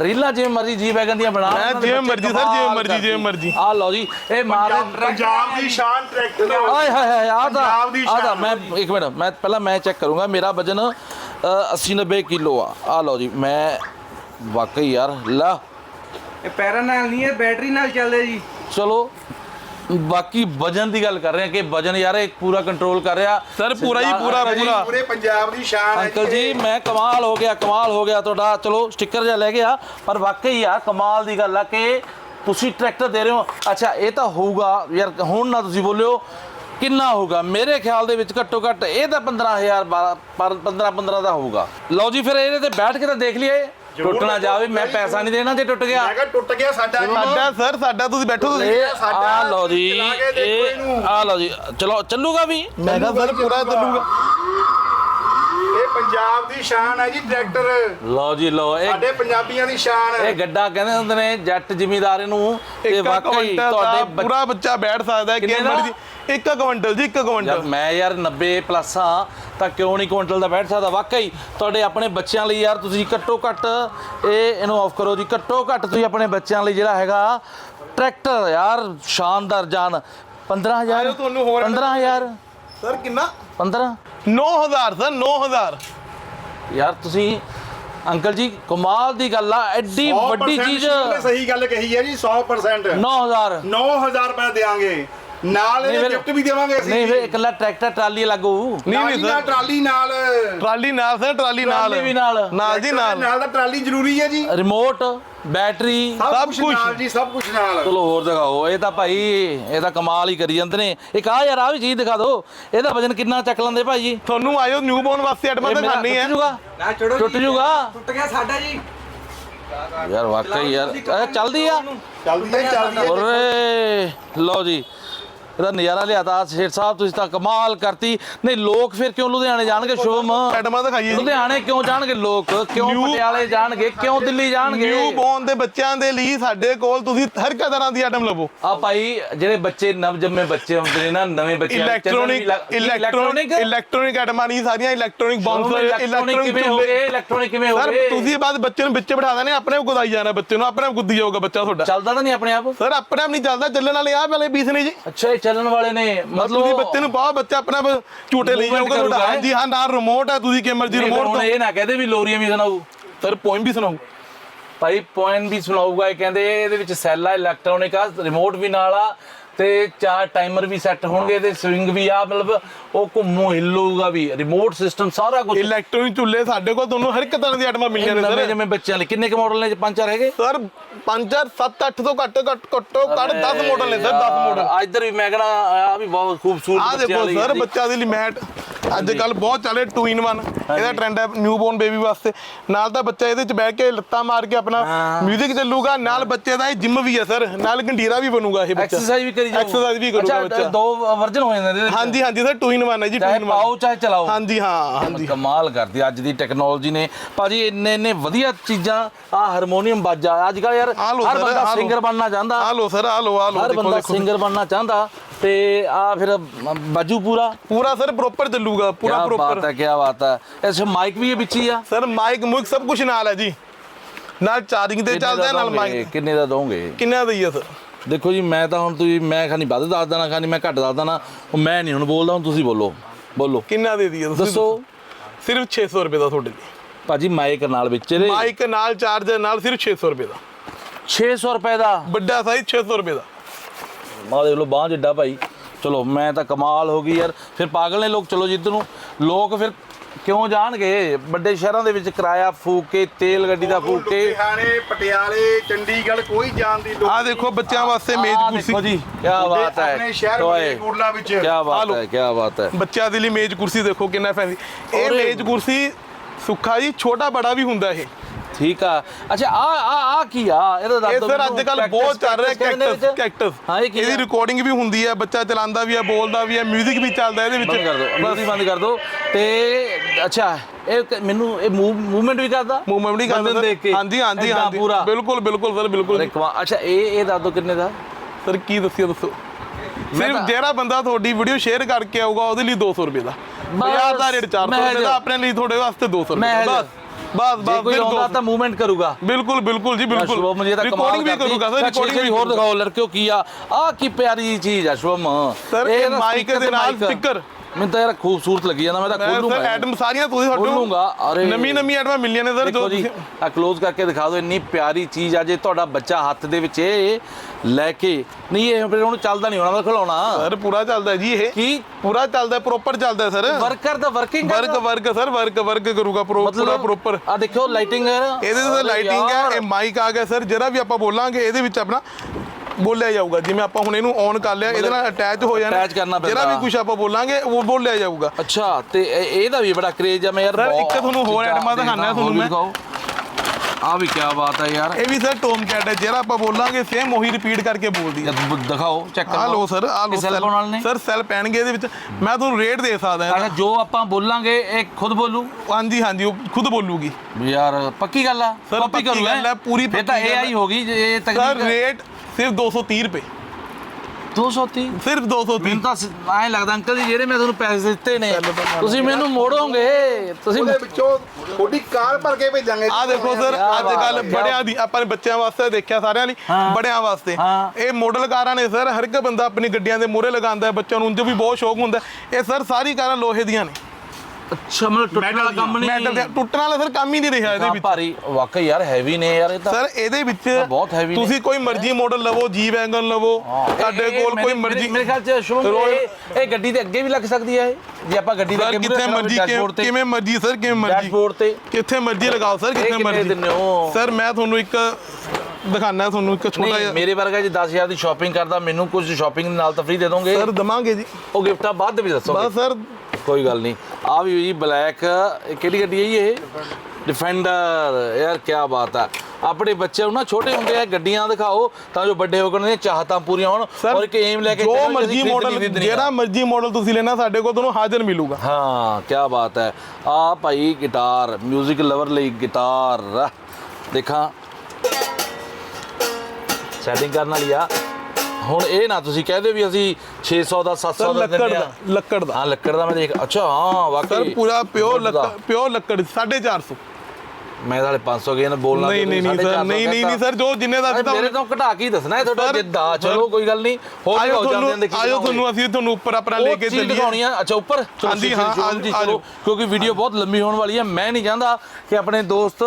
ਰੀਲਾਂ ਜਿਵੇਂ ਮਰਜ਼ੀ ਜੀ ਵੈਗਨ ਦੀਆਂ ਬਣਾ ਮੈਂ ਦੇ ਜਿਵੇਂ ਮਰਜ਼ੀ ਸਰ, ਜਿਵੇਂ ਮਰਜ਼ੀ, ਜਿਵੇਂ ਮਰਜ਼ੀ। ਆ ਲਓ ਜੀ ਇਹ ਮਾਰ ਪੰਜਾਬ ਦੀ ਸ਼ਾਨ ਟਰੈਕਟਰ ਆਏ ਹਾਏ ਹਾਏ ਆ ਦੀ ਆ ਸ਼ਾਨ। ਮੈਂ ਇੱਕ ਮਿੰਟ ਮੈਂ ਪਹਿਲਾਂ ਮੈਂ ਚੈੱਕ ਕਰੂੰਗਾ ਮੇਰਾ ਵਜਨ 80 90 ਕਿਲੋ ਆ। ਆ ਲਓ ਜੀ ਮੈਂ ਵਾਕਈ ਯਾਰ ਲਾ। ਇਹ ਪੈਰਾਂ ਨਾਲ ਨਹੀਂ ਇਹ ਬੈਟਰੀ ਨਾਲ ਚੱਲਦੇ ਜੀ। ਚਲੋ। ਬਾਕੀ ਵਜਨ ਦੀ ਗੱਲ ਕਰ ਰਹੇ ਹਾਂ ਕਿ ਵਜਨ ਯਾਰ ਇਹ ਪੂਰਾ ਕੰਟਰੋਲ ਕਰ ਰਿਹਾ। ਸਰ ਪੂਰਾ ਹੀ ਪੂਰਾ ਅੰਕਲ ਜੀ, ਪੂਰਾ। ਪੂਰੇ ਪੰਜਾਬ ਦੀ ਸ਼ਾਨ ਹੈ ਅੰਕਲ ਜੀ ਮੈਂ ਕਮਾਲ ਹੋ ਗਿਆ ਕਮਾਲ ਹੋ ਗਿਆ ਤੁਹਾਡਾ। ਚਲੋ ਸਟicker ਜਿਹਾ ਲੈ ਗਿਆ ਪਰ ਵਾਕਈ ਯਾਰ ਕਮਾਲ ਦੀ ਗੱਲ ਆ ਕਿ ਤੁਸੀਂ ਟਰੈਕਟਰ ਦੇ ਰਹੇ ਹੋ। ਅੱਛਾ ਇਹ ਤਾਂ ਹੋਊਗਾ ਯਾਰ ਹੁਣ ਨਾ ਤੁਸੀਂ ਬੋਲਿਓ ਕਿੰਨਾ ਹੋਊਗਾ? ਮੇਰੇ ਖਿਆਲ ਦੇ ਵਿੱਚ ਘੱਟੋ ਘੱਟ ਇਹ ਤਾਂ 15000 ਪਰ 15 15 ਦਾ ਹੋਊਗਾ। ਲਓ ਜੀ ਫਿਰ ਇਹਦੇ ਤੇ ਬੈਠ ਕੇ ਤਾਂ ਦੇਖ ਲਈਏ। ਟੁੱਟ ਨਾ ਜਾਵੇ ਮੈਂ ਪੈਸਾ ਨਹੀਂ ਦੇਣਾ ਜੇ ਟੁੱਟ ਗਿਆ। ਮੈਂ ਕਿਹਾ ਟੁੱਟ ਗਿਆ ਸਾਡਾ ਜੀ ਸਾਡਾ ਸਰ ਸਾਡਾ ਤੁਸੀਂ ਬੈਠੋ ਤੁਸੀਂ। ਇਹ ਆ ਲਓ ਜੀ ਇਹ। ਆ ਲਓ ਜੀ ਚਲੋ ਚੱਲੂਗਾ ਵੀ? ਮੈਂ ਕਿਹਾ ਸਰ ਪੂਰਾ ਚੱਲੂਗਾ। ਪੰਜਾਬ ਦੀ ਸ਼ਾਨ ਹੈ ਜੀ ਟਰੈਕਟਰ। ਲਓ ਜੀ ਲਓ ਇਹ ਸਾਡੇ ਪੰਜਾਬੀਆਂ ਦੀ ਸ਼ਾਨ ਹੈ। ਇਹ ਗੱਡਾ ਕਹਿੰਦੇ ਹੁੰਦੇ ਨੇ ਜੱਟ ਜ਼ਿਮੀਦਾਰ ਨੂੰ ਤੇ ਇੱਕ ਵਾਕਈ ਤੁਹਾਡੇ ਪੂਰਾ ਬੱਚਾ ਬੈਠ ਸਕਦਾ ਹੈ ਕਿ? ਮਰਜ਼ੀ ਇੱਕ ਕੁਇੰਟਲ ਜੀ ਇੱਕ ਯਾਰ ਕੁਇੰਟਲ ਮੈਂ ਯਾਰ 90 ਪਲੱਸ ਆ ਤਾਂ ਕਿਉਂ ਨਹੀਂ ਕੁਇੰਟਲ ਦਾ ਬੈਠ ਸਕਦਾ? ਵਾਕਈ ਤੁਹਾਡੇ ਆਪਣੇ ਬੱਚਿਆਂ ਲਈ ਯਾਰ ਤੁਸੀਂ ਘੱਟੋ ਘੱਟ ਇਹ ਇਹਨੂੰ ਆਫ ਕਰੋ ਜੀ ਘੱਟੋ ਘੱਟ ਤੁਸੀਂ ਆਪਣੇ ਬੱਚਿਆਂ ਲਈ ਜਿਹੜਾ ਹੈਗਾ ਟਰੈਕਟਰ ਯਾਰ ਸ਼ਾਨਦਾਰ ਜਾਨ। 15000 ਆਇਓ ਤੁਹਾਨੂੰ ਹੋਰ 15000 ਸਰ ਕਿੰਨਾ? 15 9000 ਸਰ 9000 ਯਾਰ ਤੁਸੀਂ ਅੰਕਲ ਜੀ ਕਮਾਲ ਦੀ ਗੱਲ ਆ ਐਡੀ ਵੱਡੀ 100% ਚੀਜ਼। ਨੇ ਸਹੀ ਗੱਲ ਕਹੀ ਹੈ ਜੀ 100% 9000 9000 ਰੁਪਏ ਦੇਾਂਗੇ ਨਾਲ ਨਹੀਂ ਇਹ ਫਿਰ- ਗਿਫਟ ਵੀ ਦੇਵਾਂਗੇ ਅਸੀਂ। ਨਹੀਂ ਫਿਰ ਇਕੱਲਾ ਟਰੈਕਟਰ ਟਰਾਲੀ ਲੱਗੂ ਨਹੀਂ ਨਾਲ ਨਹੀਂ ਨਾਲ ਸਰ ਟਰਾਲੀ ਨਾਲ। ਟਰਾਲੀ ਨਾਲ ਸਰ ਟਰਾਲੀ ਨਾਲ। ਟਰਾਲੀ ਵੀ ਨਾਲ। ਨਾਲ ਜੀ ਨਾਲ। ਨਾਲ ਦਾ ਟਰਾਲੀ ਜ਼ਰੂਰੀ ਹੈ ਜੀ। Remote battery. ਸਭ ਕੁਛ। ਨਾਲ ਜੀ ਸਭ ਕੁਝ ਨਾਲ। ਚਲੋ ਹੋਰ ਦਿਖਾਓ ਇਹ ਤਾਂ ਭਾਈ ਇਹ ਤਾਂ ਕਮਾਲ ਹੀ ਕਰੀ ਜਾਂਦੇ ਨੇ। ਇੱਕ ਆ ਯਾਰ ਆ ਵੀ ਚੀਜ਼ ਦਿਖਾ ਦਿਓ। ਇਹਦਾ ਵਜਨ ਕਿੰਨਾ ਚੱਕ ਲੈਂਦੇ ਭਾਈ? ਜੀ ਤੁਹਾਨੂੰ ਆਇਓ ਨਿਊ ਬੋਰਨ ਵਾਸਤੇ ਇਹ ਮੇਰਾ ਦਿਖਾਣੀ ਹੈ। ਟੁੱਟ ਜੂਗਾ। ਨਾ ਚੜੋ ਟੁੱਟ ਜੂਗਾ। ਟੁੱਟ ਗਿਆ ਸਾਡਾ ਜੀ। ਯਾਰ ਵਾਕਈ ਯਾਰ। ਇਹ ਚੱਲਦੀ ਆ। ਚੱਲਦੀ ਹੈ ਚੱਲਦੀ ਹੈ। ਓਰੇ ਲਓ ਜੀ। ਇਹਦਾ ਨਜ਼ਾਰਾ ਲਿਆਤਾ। ਸ਼ੇਰ ਸਾਹਿਬ ਤੁਸੀਂ ਤਾਂ ਕਮਾਲ ਕਰਤੀ। ਨਹੀਂ ਲੋਕ ਫਿਰ ਕਿਉਂ ਲੁਧਿਆਣੇ ਜਾਣਗੇ? ਸ਼ੁਭਮ। ਆਈਟਮਾਂ ਦਿਖਾਈਏ ਲੁਧਿਆਣੇ ਕਿਉਂ ਜਾਣਗੇ ਲੋਕ? ਕਿਉਂ ਪਟਿਆਲੇ ਜਾਣਗੇ? ਕਿਉਂ ਦਿੱਲੀ ਜਾਣਗੇ? ਨਿਊ ਬੋਰਨ ਦੇ ਬੱਚਿਆਂ ਦੇ ਲਈ ਸਾਡੇ ਕੋਲ ਤੁਸੀਂ ਹਰ ਤਰ੍ਹਾਂ ਦੀ ਆਈਟਮ ਲਵੋ। ਆ ਭਾਈ ਜਿਹੜੇ ਬੱਚੇ ਨਵ ਜੰਮੇ ਬੱਚੇ ਹੁੰਦੇ ਨੇ ਨਾ ਨਵੇਂ ਬੱਚੇ ਇਲੈਕਟ੍ਰੋਨਿਕ ਇਲੈਕਟ੍ਰੋਨਿਕ ਇਲੈਕਟ੍ਰੋਨਿਕ ਆਈਟਮਾਂ ਨਹੀਂ ਸਾਰੀਆਂ ਇਲੈਕਟ੍ਰੋਨਿਕ ਬਾਉਂਸਰ ਇਲੈਕਟ੍ਰੋਨਿਕ ਕਿਵੇਂ ਹੋ ਗਏ? ਇਲੈਕਟ੍ਰੋਨਿਕ ਕਿਵੇਂ ਹੋ ਸਰ ਤੁਸੀਂ ਬਾਅਦ ਬੱਚੇ ਨੂੰ ਵਿੱਚੇ ਬਿਠਾ ਦੇਣੇ ਆਪਣੇ ਆਪ ਗੁਦਾਈ ਜਾਣਾ ਬੱਚੇ ਨੂੰ ਆਪਣੇ ਆਪ ਗੁੱਦੀ ਜਾਊਗਾ ਬੱਚਾ ਤੁਹਾਡਾ। ਚੱਲਦਾ ਤਾਂ ਨਹੀਂ ਆਪਣੇ ਆਪ? ਸਰ ਆਪਣੇ ਆਪ ਨਹੀਂ ਚੱਲਦਾ ਚੱਲਣ ਵਾਲੇ ਆ ਵਾਲੇ ਪੀਸ ਨੇ ਜੀ। ਅੱਛਾ ਇਹ ਚੱਲਣ ਵਾਲੇ ਨੇ। ਮਤਲਬ ਤੁਸੀਂ ਬੱਚੇ ਨੂੰ ਪਾਓ ਬੱਚਾ ਆਪਣਾ ਆਪ ਝੂਟੇ ਲਈ Movement ਜਾਊਗਾ ਤੁਹਾਡਾ। ਕਰੂਗਾ, ਹਾਂਜੀ ਹਾਂ ਨਾਲ ਰਿਮੋਟ ਹੈ ਤੁਸੀਂ ਕਿ ਮਰਜ਼ੀ ਨਹੀਂ, ਰਿਮੋਟ ਹੁਣ ਤੋਂ। ਇਹ ਨਾ ਕਹਦੇ ਵੀ ਲੋਰੀਆਂ ਵੀ ਸੁਣਾਓ। ਸਰ ਪੋਇਮ ਵੀ ਸੁਣਾਓ। ਭਾਈ ਪੁਆਇੰਟ ਵੀ ਸੁਣਾਊਗਾ ਇਹ ਕਹਿੰਦੇ ਇਹਦੇ ਵਿੱਚ ਸੈੱਲ ਆ ਇਲੈਕਟ੍ਰੋਨਿਕ ਆ ਰਿਮੋਟ ਵੀ ਨਾਲ ਆ ਤੇ ਚਾਰ ਟਾਈਮਰ ਵੀ ਸੈੱਟ ਹੋਣਗੇ ਤੇ ਸਵਿੰਗ ਵੀ ਆ ਮਤਲਬ ਉਹ ਘੁੰਮੂ ਹਿੱਲੂਗਾ ਵੀ ਰਿਮੋਟ ਸਿਸਟਮ ਸਾਰਾ ਕੁਝ ਇਲੈਕਟ੍ਰੋਨਿਕ ਚੁੱਲ੍ਹੇ ਸਾਡੇ ਕੋਲ ਤੁਹਾਨੂੰ ਹਰ ਇੱਕ ਤਰ੍ਹਾਂ ਦੀ ਆਈਟਮਾਂ ਮਿਲ ਜਾਂਦੀਆਂ ਨਵੇਂ ਸਰ। ਜਿਵੇਂ ਬੱਚਿਆਂ ਲਈ ਕਿੰਨੇ ਕੁ ਮਾਡਲ ਨੇ ਪੰਜ ਚਾਰ ਹੈਗੇ? ਸਰ 5 4 7 8 ਤੋਂ ਘੱਟ ਘੱਟ ਘੱਟੋ ਘੱਟ 10 ਮਾਡਲ ਨੇ ਸਰ 10 ਮਾਡਲ ਆ ਇੱਧਰ ਵੀ ਮੈਂ ਕਹਣਾ ਆ ਵੀ ਬਹੁਤ ਖੂਬਸੂਰਤ ਆ ਬੱਚਿਆਂ ਦੇਖੋ ਸਰ ਇਹਦੀ। ਬੱਚਾ ਦੇ ਲਈ ਮੈਟ ਅੱਜ ਕੱਲ ਬਹੁਤ ਚੱਲੇ 2 ਇਨ 1 ਇਹਦਾ ਟ੍ਰੈਂਡ ਹੈ ਨਿਊਬੋਰਨ ਬੇਬੀ ਵਾਸਤੇ। ਨਾਲ ਤਾਂ ਬੱਚਾ ਇਹਦੇ ਚ ਬਹਿ ਕੇ ਲੱਤਾਂ ਮਾਰ ਕੇ ਆਪਣਾ। 뮤직 ਚੱਲੂਗਾ ਨਾਲ ਬੱਚੇ ਦਾ ਇਹ ਜਿਮ ਵੀ ਹੈ ਸਰ ਨਾਲ ਗੰਡੀਰਾ ਵੀ ਬਣੂਗਾ ਇਹ ਬੱਚਾ। ਐਕਸਰਸਾਈਜ਼ ਵੀ ਕਰੀ ਜਾਓ ਐਕਸਰਸਾਈਜ਼ ਵੀ ਕਰੂਗਾ ਅੱਛਾ, ਬੱਚਾ। ਦੋ ਵਰਜਨ ਹੋ ਜਾਂਦੇ ਨੇ ਇਹਦੇ। ਹਾਂਜੀ ਹਾਂਜੀ ਸਰ 2 ਇਨ 1 ਹੈ ਜੀ 2 ਚਾਹੇ ਇਨ 1 ਪਾਓ ਚਾਹੇ ਚਲਾਓ। ਹਾਂਜੀ ਹਾਂ ਹਾਂਜੀ। ਕਮਾਲ ਕਰਦੀ ਅੱਜ ਦੀ ਟੈਕਨੋਲੋਜੀ ਨੇ। ਭਾਜੀ ਇੰਨੇ ਇੰਨੇ ਵਧੀਆ ਚੀਜ਼ਾਂ ਆ ਹਾਰਮੋਨੀਅਮ ਬਾਜਾ ਅੱਜ ਕੱਲ ਯਾਰ ਹਰ ਬੰਦਾ। ਸਿੰਗਰ ਬਣਨਾ ਚਾਹੁੰਦਾ। ਆ ਲੋ ਸਰ ਆ ਲੋ ਆ ਲੋ ਹਰ ਬੰਦਾ ਸਿੰਗਰ ਬਣਨਾ ਚਾਹੁੰਦਾ। ਤੇ ਆ ਫਿਰ ਬਾਜੂ ਪੂਰਾ। ਪੂਰਾ ਸਰ ਪ੍ਰੋਪਰ ਚੱਲੂਗਾ ਪੂਰਾ ਕੀ ਬਾਤ ਪ੍ਰੋਪਰ ਹੈ ਕੀ ਬਾਤ ਹੈ। ਇਸ ਮਾਈਕ ਵੀ ਇਹ ਵਿੱਚ ਹੀ ਆ। ਸਰ ਮਾਈਕ ਮੁਇਕ ਸਭ ਕੁਝ ਨਾਲ ਹੈ ਜੀ। ਨਾਲ ਚਾਰਜਿੰਗ ਤੇ ਚੱਲਦਾ ਦਾ ਨਾਲ? ਮਾਈਕ ਕਿੰਨੇ ਦਾ ਦੋਗੇ ਕਿੰਨਾ ਦਾ ਹੈ ਸਰ? ਦੇਖੋ ਜੀ ਮੈਂ ਤਾਂ ਹੁਣ ਤੁਸੀਂ ਮੈਂ ਖਾਨੀ ਵੱਧ ਦੱਸ ਦੇਣਾ ਖਾਨੀ ਮੈਂ ਘੱਟ ਦੱਸ ਦੇਣਾ। ਉਹ ਮੈਂ ਨਹੀਂ ਹੁਣ ਬੋਲਦਾ ਹੁਣ ਤੁਸੀਂ ਬੋਲੋ। ਬੋਲੋ। ਕਿੰਨਾ ਦੇ ਦਈਏ ਤੁਸੀਂ? ਦੱਸੋ। ਸਿਰਫ 600 ਰੁਪਏ ਦਾ ਤੁਹਾਡੇ ਲਈ। ਭਾਜੀ ਮਾਈਕ ਨਾਲ ਵਿੱਚ ਇਹਦੇ ਮਾਈਕ ਨਾਲ ਚਾਰਜਰ ਨਾਲ ਸਿਰਫ 600 ਰੁਪਏ ਦਾ। 600 ਰੁਪਏ ਦਾ? ਵੱਡਾ ਸਾਈਜ਼ 600 ਰੁਪਏ ਦਾ। ਮਾਂ ਦੇਖ ਲਓ ਬਾਂਹ ਜਿੱਡਾ ਭਾਈ ਚਲੋ ਮੈਂ ਤਾਂ ਕਮਾਲ ਹੋ ਗਈ ਯਾਰ। ਫਿਰ ਪਾਗਲ ਨੇ ਲੋਕ ਚਲੋ ਜਿੱਦ ਨੂੰ। ਲੋਕ ਫਿਰ ਕਿਉਂ ਜਾਣਗੇ? ਵੱਡੇ ਸ਼ਹਿਰਾਂ ਦੇ ਵਿੱਚ ਕਿਰਾਇਆ ਫੂਕ ਕੇ ਤੇਲ ਗੱਡੀ ਦਾ ਫੂਕ। ਕੇ ਲੁਧਿਆਣੇ ਪਟਿਆਲੇ ਚੰਡੀਗੜ੍ਹ ਕੋਈ ਜਾਣ ਦੀ ਲੋੜ ਆ ਦੇਖੋ ਬੱਚਿਆਂ ਵਾਸਤੇ ਮੇਜ਼ ਆਹ ਕੁਰਸੀ। ਦੇਖੋ ਜੀ ਕੀ ਬਾਤ ਹੈ। ਆਪਣੇ ਸ਼ਹਿਰ ਟੋਏ। ਮਲੇਰਕੋਟਲਾ ਵਿੱਚ। ਕੀ ਬਾਤ ਲਓ। ਹੈ ਕੀ ਬਾਤ ਹੈ। ਬੱਚਿਆਂ ਦੇ ਲਈ ਮੇਜ਼ ਕੁਰਸੀ ਦੇਖੋ ਕਿੰਨਾ ਫੈਂਸੀ ਇਹ- ਮੇਜ਼ ਕੁਰਸੀ ਸੁੱਖਾ ਜੀ ਛੋਟਾ ਬੜਾ ਵੀ ਹੁੰਦਾ ਇਹ। ਠੀਕ ਆ। ਅੱਛਾ ਆ ਆ ਆ ਕੀ ਆ? ਇਹਦਾ ਦੱਸ ਇਹ ਦਿਓ ਸਰ ਮੈਨੂੰ। ਅੱਜ ਕੱਲ Cactus, ਬਹੁਤ ਚੱਲ ਰਿਹਾ cactus ਕਹਿੰਦੇ ਕੈਕਟਸ ਵਿੱਚ? ਕੈਕਟਸ ਹਾਂ ਇਹ ਕੀ ਇਹਦੀ ਆ? ਰਿਕਾਰਡਿੰਗ ਵੀ ਹੁੰਦੀ ਹੈ ਬੱਚਾ ਚਲਾਉਂਦਾ ਵੀ ਹੈ ਬੋਲਦਾ ਵੀ ਹੈ 뮤직 ਵੀ ਚੱਲਦਾ ਇਹਦੇ ਵਿੱਚ। ਬੰਦ ਕਰ ਦਿਓ ਅੰਦਰ ਦੀ ਬੰਦ ਕਰ ਦਿਓ ਤੇ ਅੱਛਾ ਇਹ ਕ- ਮੈਨੂੰ ਇਹ ਮੂਵਮੈਂਟ ਵੀ ਕਰਦਾ? ਮੂਵਮੈਂਟ ਨਹੀਂ ਬੰਦੇ ਕਰਦਾ ਨੂੰ ਸਰ। ਦੇਖ ਕੇ। ਹਾਂਜੀ ਹਾਂਜੀ ਏਦਾਂ ਹਾਂਜੀ। ਪੂਰਾ। ਬਿਲਕੁਲ ਬਿਲਕੁਲ ਸਰ ਬਿਲਕੁਲ। ਕਮਾ ਅੱਛਾ ਇਹ ਇਹ ਦੱਸ ਦਿਓ ਕਿੰਨੇ ਦਾ? ਸਰ ਕੀ ਦੱਸਿਓ ਦੱਸੋ? ਤਾਂ- ਸਿਰਫ ਜਿਹੜਾ ਬੰਦਾ ਤੁਹਾਡੀ ਵੀਡੀਓ ਸ਼ੇਅਰ ਕਰਕੇ ਆਊਗਾ ਉਹਦੇ ਲਈ 200 ਰੁਪਏ ਦਾ। ਬਾਜ਼ਾਰ ਦਾ ਰੇਟ 400 ਮਹਿਜ। ਰੁਪਏ ਦਾ ਆਪਣੇ ਲਈ ਤੁਹਾਡੇ ਵਾਸਤੇ 200 ਰੁਪਏ। ਦਾ। ਬਸ। ਬਸ ਜੇ ਬਸ ਕੋਈ ਆਉਂਦਾ 200 ਤਾਂ ਮੂਵਮੈਂਟ ਕਰੂਗਾ। ਬਿਲਕੁਲ ਬਿਲਕੁਲ ਜੀ ਬਿਲਕੁਲ। ਸ਼ੁਭਮ ਜੀ ਤਾਂ ਕਮਾਲ ਰਿਕਾਰਡਿੰਗ ਵੀ ਕਰੂਗਾ ਸਰ ਰਿਕਾਰਡਿੰਗ ਵੀ ਹੋਰ ਦਿਖਾਓ ਲੜਕਿਓ ਕੀ ਆ ਆ ਕੀ ਪਿਆਰੀ ਚੀਜ਼ ਆ ਸ਼ੁਭਮ ਇਹ speaker ਦੇ ਤੇ ਨਾਲ mic। ਮੈਨੂੰ ਤਾਂ ਯਾਰ ਖੂਬਸੂਰਤ ਲੱਗੀ ਜਾਂਦਾ ਮੈਂ ਤਾਂ ਖੋਲੂੰਗਾ ਸਰ ਐਟਮ ਸਾਰੀਆਂ ਤੁਸੀਂ ਖੋਲੂੰਗਾ, ਅਰੇ। ਨਵੀਂ ਨਵੀਂ ਐਟਮਾਂ ਮਿਲੀਆਂ ਨੇ ਸਰ ਜੋ ਤੁਸੀਂ- ਆ ক্লোਜ਼ ਕਰਕੇ ਦਿਖਾ ਦਿਓ ਇੰਨੀ ਪਿਆਰੀ ਚੀਜ਼ ਆ ਜੇ ਤੁਹਾਡਾ ਬੱਚਾ ਹੱਥ ਦੇ ਵਿੱਚ ਇਹ ਲੈ ਕੇ ਨਹੀਂ ਇਹ ਫਿਰ ਉਹਨੂੰ ਚੱਲਦਾ ਨਹੀਂ ਹੋਣਾ ਮੈਂ ਖਿਲਾਉਣਾ। ਸਰ ਪੂਰਾ ਚੱਲਦਾ ਜੀ ਇਹ। ਕੀ? ਪੂਰਾ ਚੱਲਦਾ ਪ੍ਰੋਪਰ ਚੱਲਦਾ ਸਰ ਵਰਕਰ ਦਾ working work work sir work work ਕਰੂਗਾ ਪੂਰਾ ਪ੍ਰੋਪਰ ਆ ਦੇਖੋ ਲਾਈਟਿੰਗ ਇਹਦੇ ਤੇ ਲਾਈਟਿੰਗ ਹੈ ਇਹ ਮਾਈਕ ਆ ਗਿਆ ਸਰ ਜਿਹੜਾ ਵੀ ਆਪਾਂ ਬੋਲਾਂਗੇ ਇਹਦੇ ਵਿੱਚ ਆਪਣਾ ਬੋਲਿਆ ਜਾਊਗਾ। ਜਿਵੇਂ ਆਪਾਂ ਹੁਣ ਇਹਨੂੰ ਔਨ ਕਰ ਲਿਆ ਇਹਦੇ ਨਾਲ ਅਟੈਚ ਹੋ ਜਾਣਾ। attach ਕਰਨਾ ਪੈਂਦਾ। ਜਿਹੜਾ ਵੀ ਕੁਝ ਆਪਾਂ ਬੋਲਾਂਗੇ ਉਹ ਬੋਲਿਆ ਜਾਊਗਾ। ਅੱਛਾ ਤੇ ਇਹ- ਇਹਦਾ ਵੀ ਬੜਾ ਕਰੇਜ ਆ ਮੈਂ ਯਾਰ ਇੱਕ ਤੁਹਾਨੂੰ ਹੋਰ ਐਟਮਾਂ ਦੇਖਦਾ, ਤੁਹਾਨੂੰ ਮੈਂ। ਆ ਵੀ ਕੀ ਬਾਤ ਹੈ ਯਾਰ। ਇਹ ਵੀ ਸਰ ਟੋਮ ਕੈਟ ਹੈ ਜਿਹੜਾ ਆਪਾਂ ਬੋਲਾਂਗੇ ਸੇਮ ਉਹੀ ਰਿਪੀਟ ਕਰਕੇ ਬੋਲਦੀ ਹੈ। ਦਿਖਾਓ ਚੈੱਕ ਕਰੋ ਆ ਲੋ ਸਰ ਆ ਲੋ ਸੈਲ ਨਾਲ ਨੇ? ਸਰ ਸੈਲ ਪੈਣਗੇ ਇਹਦੇ ਵਿੱਚ। ਮੈਂ ਤੁਹਾਨੂੰ ਰੇਟ ਦੇ ਸਕਦਾ ਹਾਂ ਜੋ ਆਪਾਂ ਬੋਲਾਂਗੇ ਇਹ ਖੁਦ ਬੋਲੂ? ਹਾਂਜੀ ਹਾਂਜੀ ਉਹ ਖੁਦ ਬੋਲੂਗੀ। ਯਾਰ ਪੱਕੀ ਗੱਲ ਆ? Sir, Copy ਪੱਕੀ ਕਰੂ ਗੱਲ ਹੈ, ਪੂਰੀ ਫਿਰ ਤਾਂ AI ਹੋ। ਗਈ ਇਹ ਸਰ ਤਕਨੀਕ ਰੇਟ ਸਿਰਫ 230 ਰੁਪਏ। 230 ਸਿਰਫ 230 ਮੈਨੂੰ ਤਾਂ ਐਂ ਲੱਗਦਾ ਅੰਕਲ ਜੀ ਜਿਹੜੇ ਮੈਂ ਤੁਹਾਨੂੰ ਪੈਸੇ ਦਿੱਤੇ ਨੇ ਤੁਸੀਂ ਮੈਨੂੰ ਮੋੜੋਗੇ? ਤੁਸੀਂ ਉਹਦੇ ਵਿੱਚੋਂ ਥੋੜੀ ਕਾਰ ਭਰ ਕੇ ਭੇਜਾਂਗੇ। ਆ ਦੇਖੋ ਸਰ ਅੱਜ ਕੱਲ ਬੜਿਆਂ ਦੀ ਆਪਾਂ ਨੇ ਬੱਚਿਆਂ ਵਾਸਤੇ ਦੇਖਿਆ ਸਾਰਿਆਂ ਲਈ। ਬੜਿਆਂ ਵਾਸਤੇ। ਇਹ ਮਾਡਲ ਕਾਰਾਂ ਨੇ ਸਰ ਹਰ ਇੱਕ ਬੰਦਾ ਆਪਣੀ ਗੱਡੀਆਂ ਦੇ ਮੂਹਰੇ ਲਗਾਉਂਦਾ ਹੈ ਬੱਚਿਆਂ ਨੂੰ ਉਂਝ ਵੀ ਬਹੁਤ ਸ਼ੌਕ ਹੁੰਦਾ ਹੈ। ਇਹ ਸਰ ਸਾਰੀ ਕਾਰਾਂ ਲੋਹੇ ਦੀਆਂ ਨੇ। ਅੱਛਾ ਮਤਲਬ ਟੁੱਟਣ ਵਾਲਾ ਕੰਮ ਨਹੀਂ। ਮੈਟਲ ਦੇ ਟੁੱਟਣ ਵਾਲਾ ਸਰ ਕੰਮ ਹੀ ਨਹੀਂ ਰਿਹਾ ਇਹਦੇ ਵਿੱਚ। ਭਾਰੀ ਵਾਕਈ ਯਾਰ ਹੈਵੀ ਨੇ ਯਾਰ ਇਹ ਤਾਂ। ਸਰ ਇਹਦੇ ਵਿੱਚ ਬਹੁਤ ਨੇ। ਤੁਸੀਂ ਕੋਈ ਮਰਜ਼ੀ ਮਾਡਲ ਲਵੋ ਜੀ ਵੈਗਨ ਲਵੋ ਤੁਹਾਡੇ ਕੋਲ ਕੋਈ ਮੇਰੇ- ਮਰਜ਼ੀ ਮੇਰੇ ਖਿਆਲ ਚ ਸ਼ੁਭਮ ਇਹ ਗੱਡੀ ਦੇ ਅੱਗੇ ਵੀ ਲੱਗ ਸਕਦੀ ਹੈ ਜੇ ਆਪਾਂ ਗੱਡੀ ਦੇ ਅੱਗੇ ਕਿੱਥੇ ਮਰਜ਼ੀ ਕਿਵੇਂ ਮਰਜ਼ੀ ਸਰ ਕਿਵੇਂ ਮਰਜ਼ੀ। ਡੈਸ਼ਬੋਰਡ ਤੇ। ਕਿੱਥੇ ਮਰਜ਼ੀ ਲਗਾਓ ਸਰ ਕਿੱਥੇ ਮਰਜ਼ੀ? ਸਰ ਮੈਂ ਤੁਹਾਨੂੰ ਇੱਕ ਦਿਖਾਣਾ ਤੁਹਾਨੂੰ ਇੱਕ ਛੋਟਾ ਜਿਹਾ ਮੇਰੇ ਵਰਗਾ ਜੀ 10000 ਦੀ ਸ਼ਾਪਿੰਗ ਕਰਦਾ ਮੈਨੂੰ ਕੁਝ ਸ਼ਾਪਿੰਗ ਨਾਲ ਤਾਂ ਫ੍ਰੀ ਦੇ ਦੋਗੇ? ਸਰ ਦਵਾਂਗੇ ਜੀ। ਉਹ ਗਿਫਟਾਂ ਬਾਅਦ ਦੇ ਵਿੱਚ ਦੱਸੋਗੇ? ਬਸ ਸਰ ਕੋਈ ਗੱਲ ਨਹੀਂ। ਆ ਵੀ ਜੀ ਬਲੈਕ ਕਿਹੜੀ ਗੱਡੀ ਹੈ ਜੀ ਇਹ? ਡਿਫੈਂਡਰ ਯਾਰ ਕੀ ਬਾਤ ਹੈ ਆਪਣੇ ਬੱਚਿਆਂ ਨੂੰ ਨਾ ਛੋਟੇ ਹੁੰਦੇ ਆ ਗੱਡੀਆਂ ਦਿਖਾਓ ਤਾਂ ਜੋ ਵੱਡੇ ਹੋ ਕੇ ਉਹਨਾਂ ਦੀਆਂ ਚਾਹਤਾਂ ਪੂਰੀਆਂ ਹੋਣ। ਔਰ ਇੱਕ ਏਮ ਲੈ ਕੇ ਜੋ ਮਰਜ਼ੀ ਮਾਡਲ ਆ। ਜਿਹੜਾ ਮਰਜ਼ੀ ਮਾਡਲ ਤੁਸੀਂ ਲੈਣਾ ਸਾਡੇ ਕੋਲ ਤੁਹਾਨੂੰ ਹਾਜ਼ਰ ਮਿਲੂਗਾ। ਹਾਂ ਕੀ ਬਾਤ ਹੈ। ਆ ਭਾਈ ਗਿਟਾਰ 뮤직 ਲਵਰ ਲਈ ਗਿਟਾਰ ਦੇਖਾਂ। ਸੈਟਿੰਗ ਕਰਨ ਵਾਲੀ ਆ। ਹੁਣ ਇਹ ਨਾ ਤੁਸੀਂ ਕਹਦੇ ਵੀ ਅਸੀਂ 600 ਦਾ 700 ਸਰ ਦਾ ਲੱਕੜ ਦਾ ਆ। ਲੱਕੜ ਦਾ। ਹਾਂ ਲੱਕੜ ਦਾ ਮੈਂ ਦੇਖ ਅੱਛਾ ਹਾਂ ਸਰ ਵਾਕਈ ਪੂਰਾ ਪਿਓਰ ਲੱਕੜ ਦਾ। ਲੱਕੜ ਪਿਓਰ ਲੱਕੜ 450 ਮੈਂ ਤਾਂ ਹਲੇ 500 ਗਿਆ ਨਾ ਬੋਲਣਾ ਨਹੀਂ ਨਹੀਂ ਨਹੀਂ ਸਰ ਨਹੀਂ ਨਹੀਂ ਨਹੀਂ ਸਰ ਜੋ ਜਿੰਨੇ ਦਾ ਦਿੱਤਾ ਮੇਰੇ ਤੋਂ ਘਟਾ ਕੇ ਹੀ ਦੱਸਣਾ ਹੈ ਤੁਹਾਡਾ ਜਿੱਦਾਂ ਚਲੋ ਕੋਈ ਗੱਲ ਨਹੀਂ ਹੋਰ ਹੋ ਜਾਂਦੇ ਦੇਖੀ ਆਇਓ ਤੁਹਾਨੂੰ ਅਸੀਂ ਤੁਹਾਨੂੰ ਉੱਪਰ ਆਪਣਾ ਲੈ ਕੇ ਚੱਲੀਏ। ਦਿਖਾਉਣੀ ਆ। ਅੱਛਾ ਉੱਪਰ? ਹਾਂਜੀ, ਸ਼ੁਰੂ- ਹਾਂ, ਸ਼ੁਰੂ ਆ- ਜੀ, ਆ ਚਲੋ। ਕਿਉਂਕਿ ਵੀਡੀਓ ਬਹੁਤ ਲੰਮੀ ਹੋਣ ਵਾਲੀ ਹੈ ਮੈਂ ਨਹੀਂ ਚਾਹੁੰਦਾ ਕਿ ਆਪਣੇ ਦੋਸਤ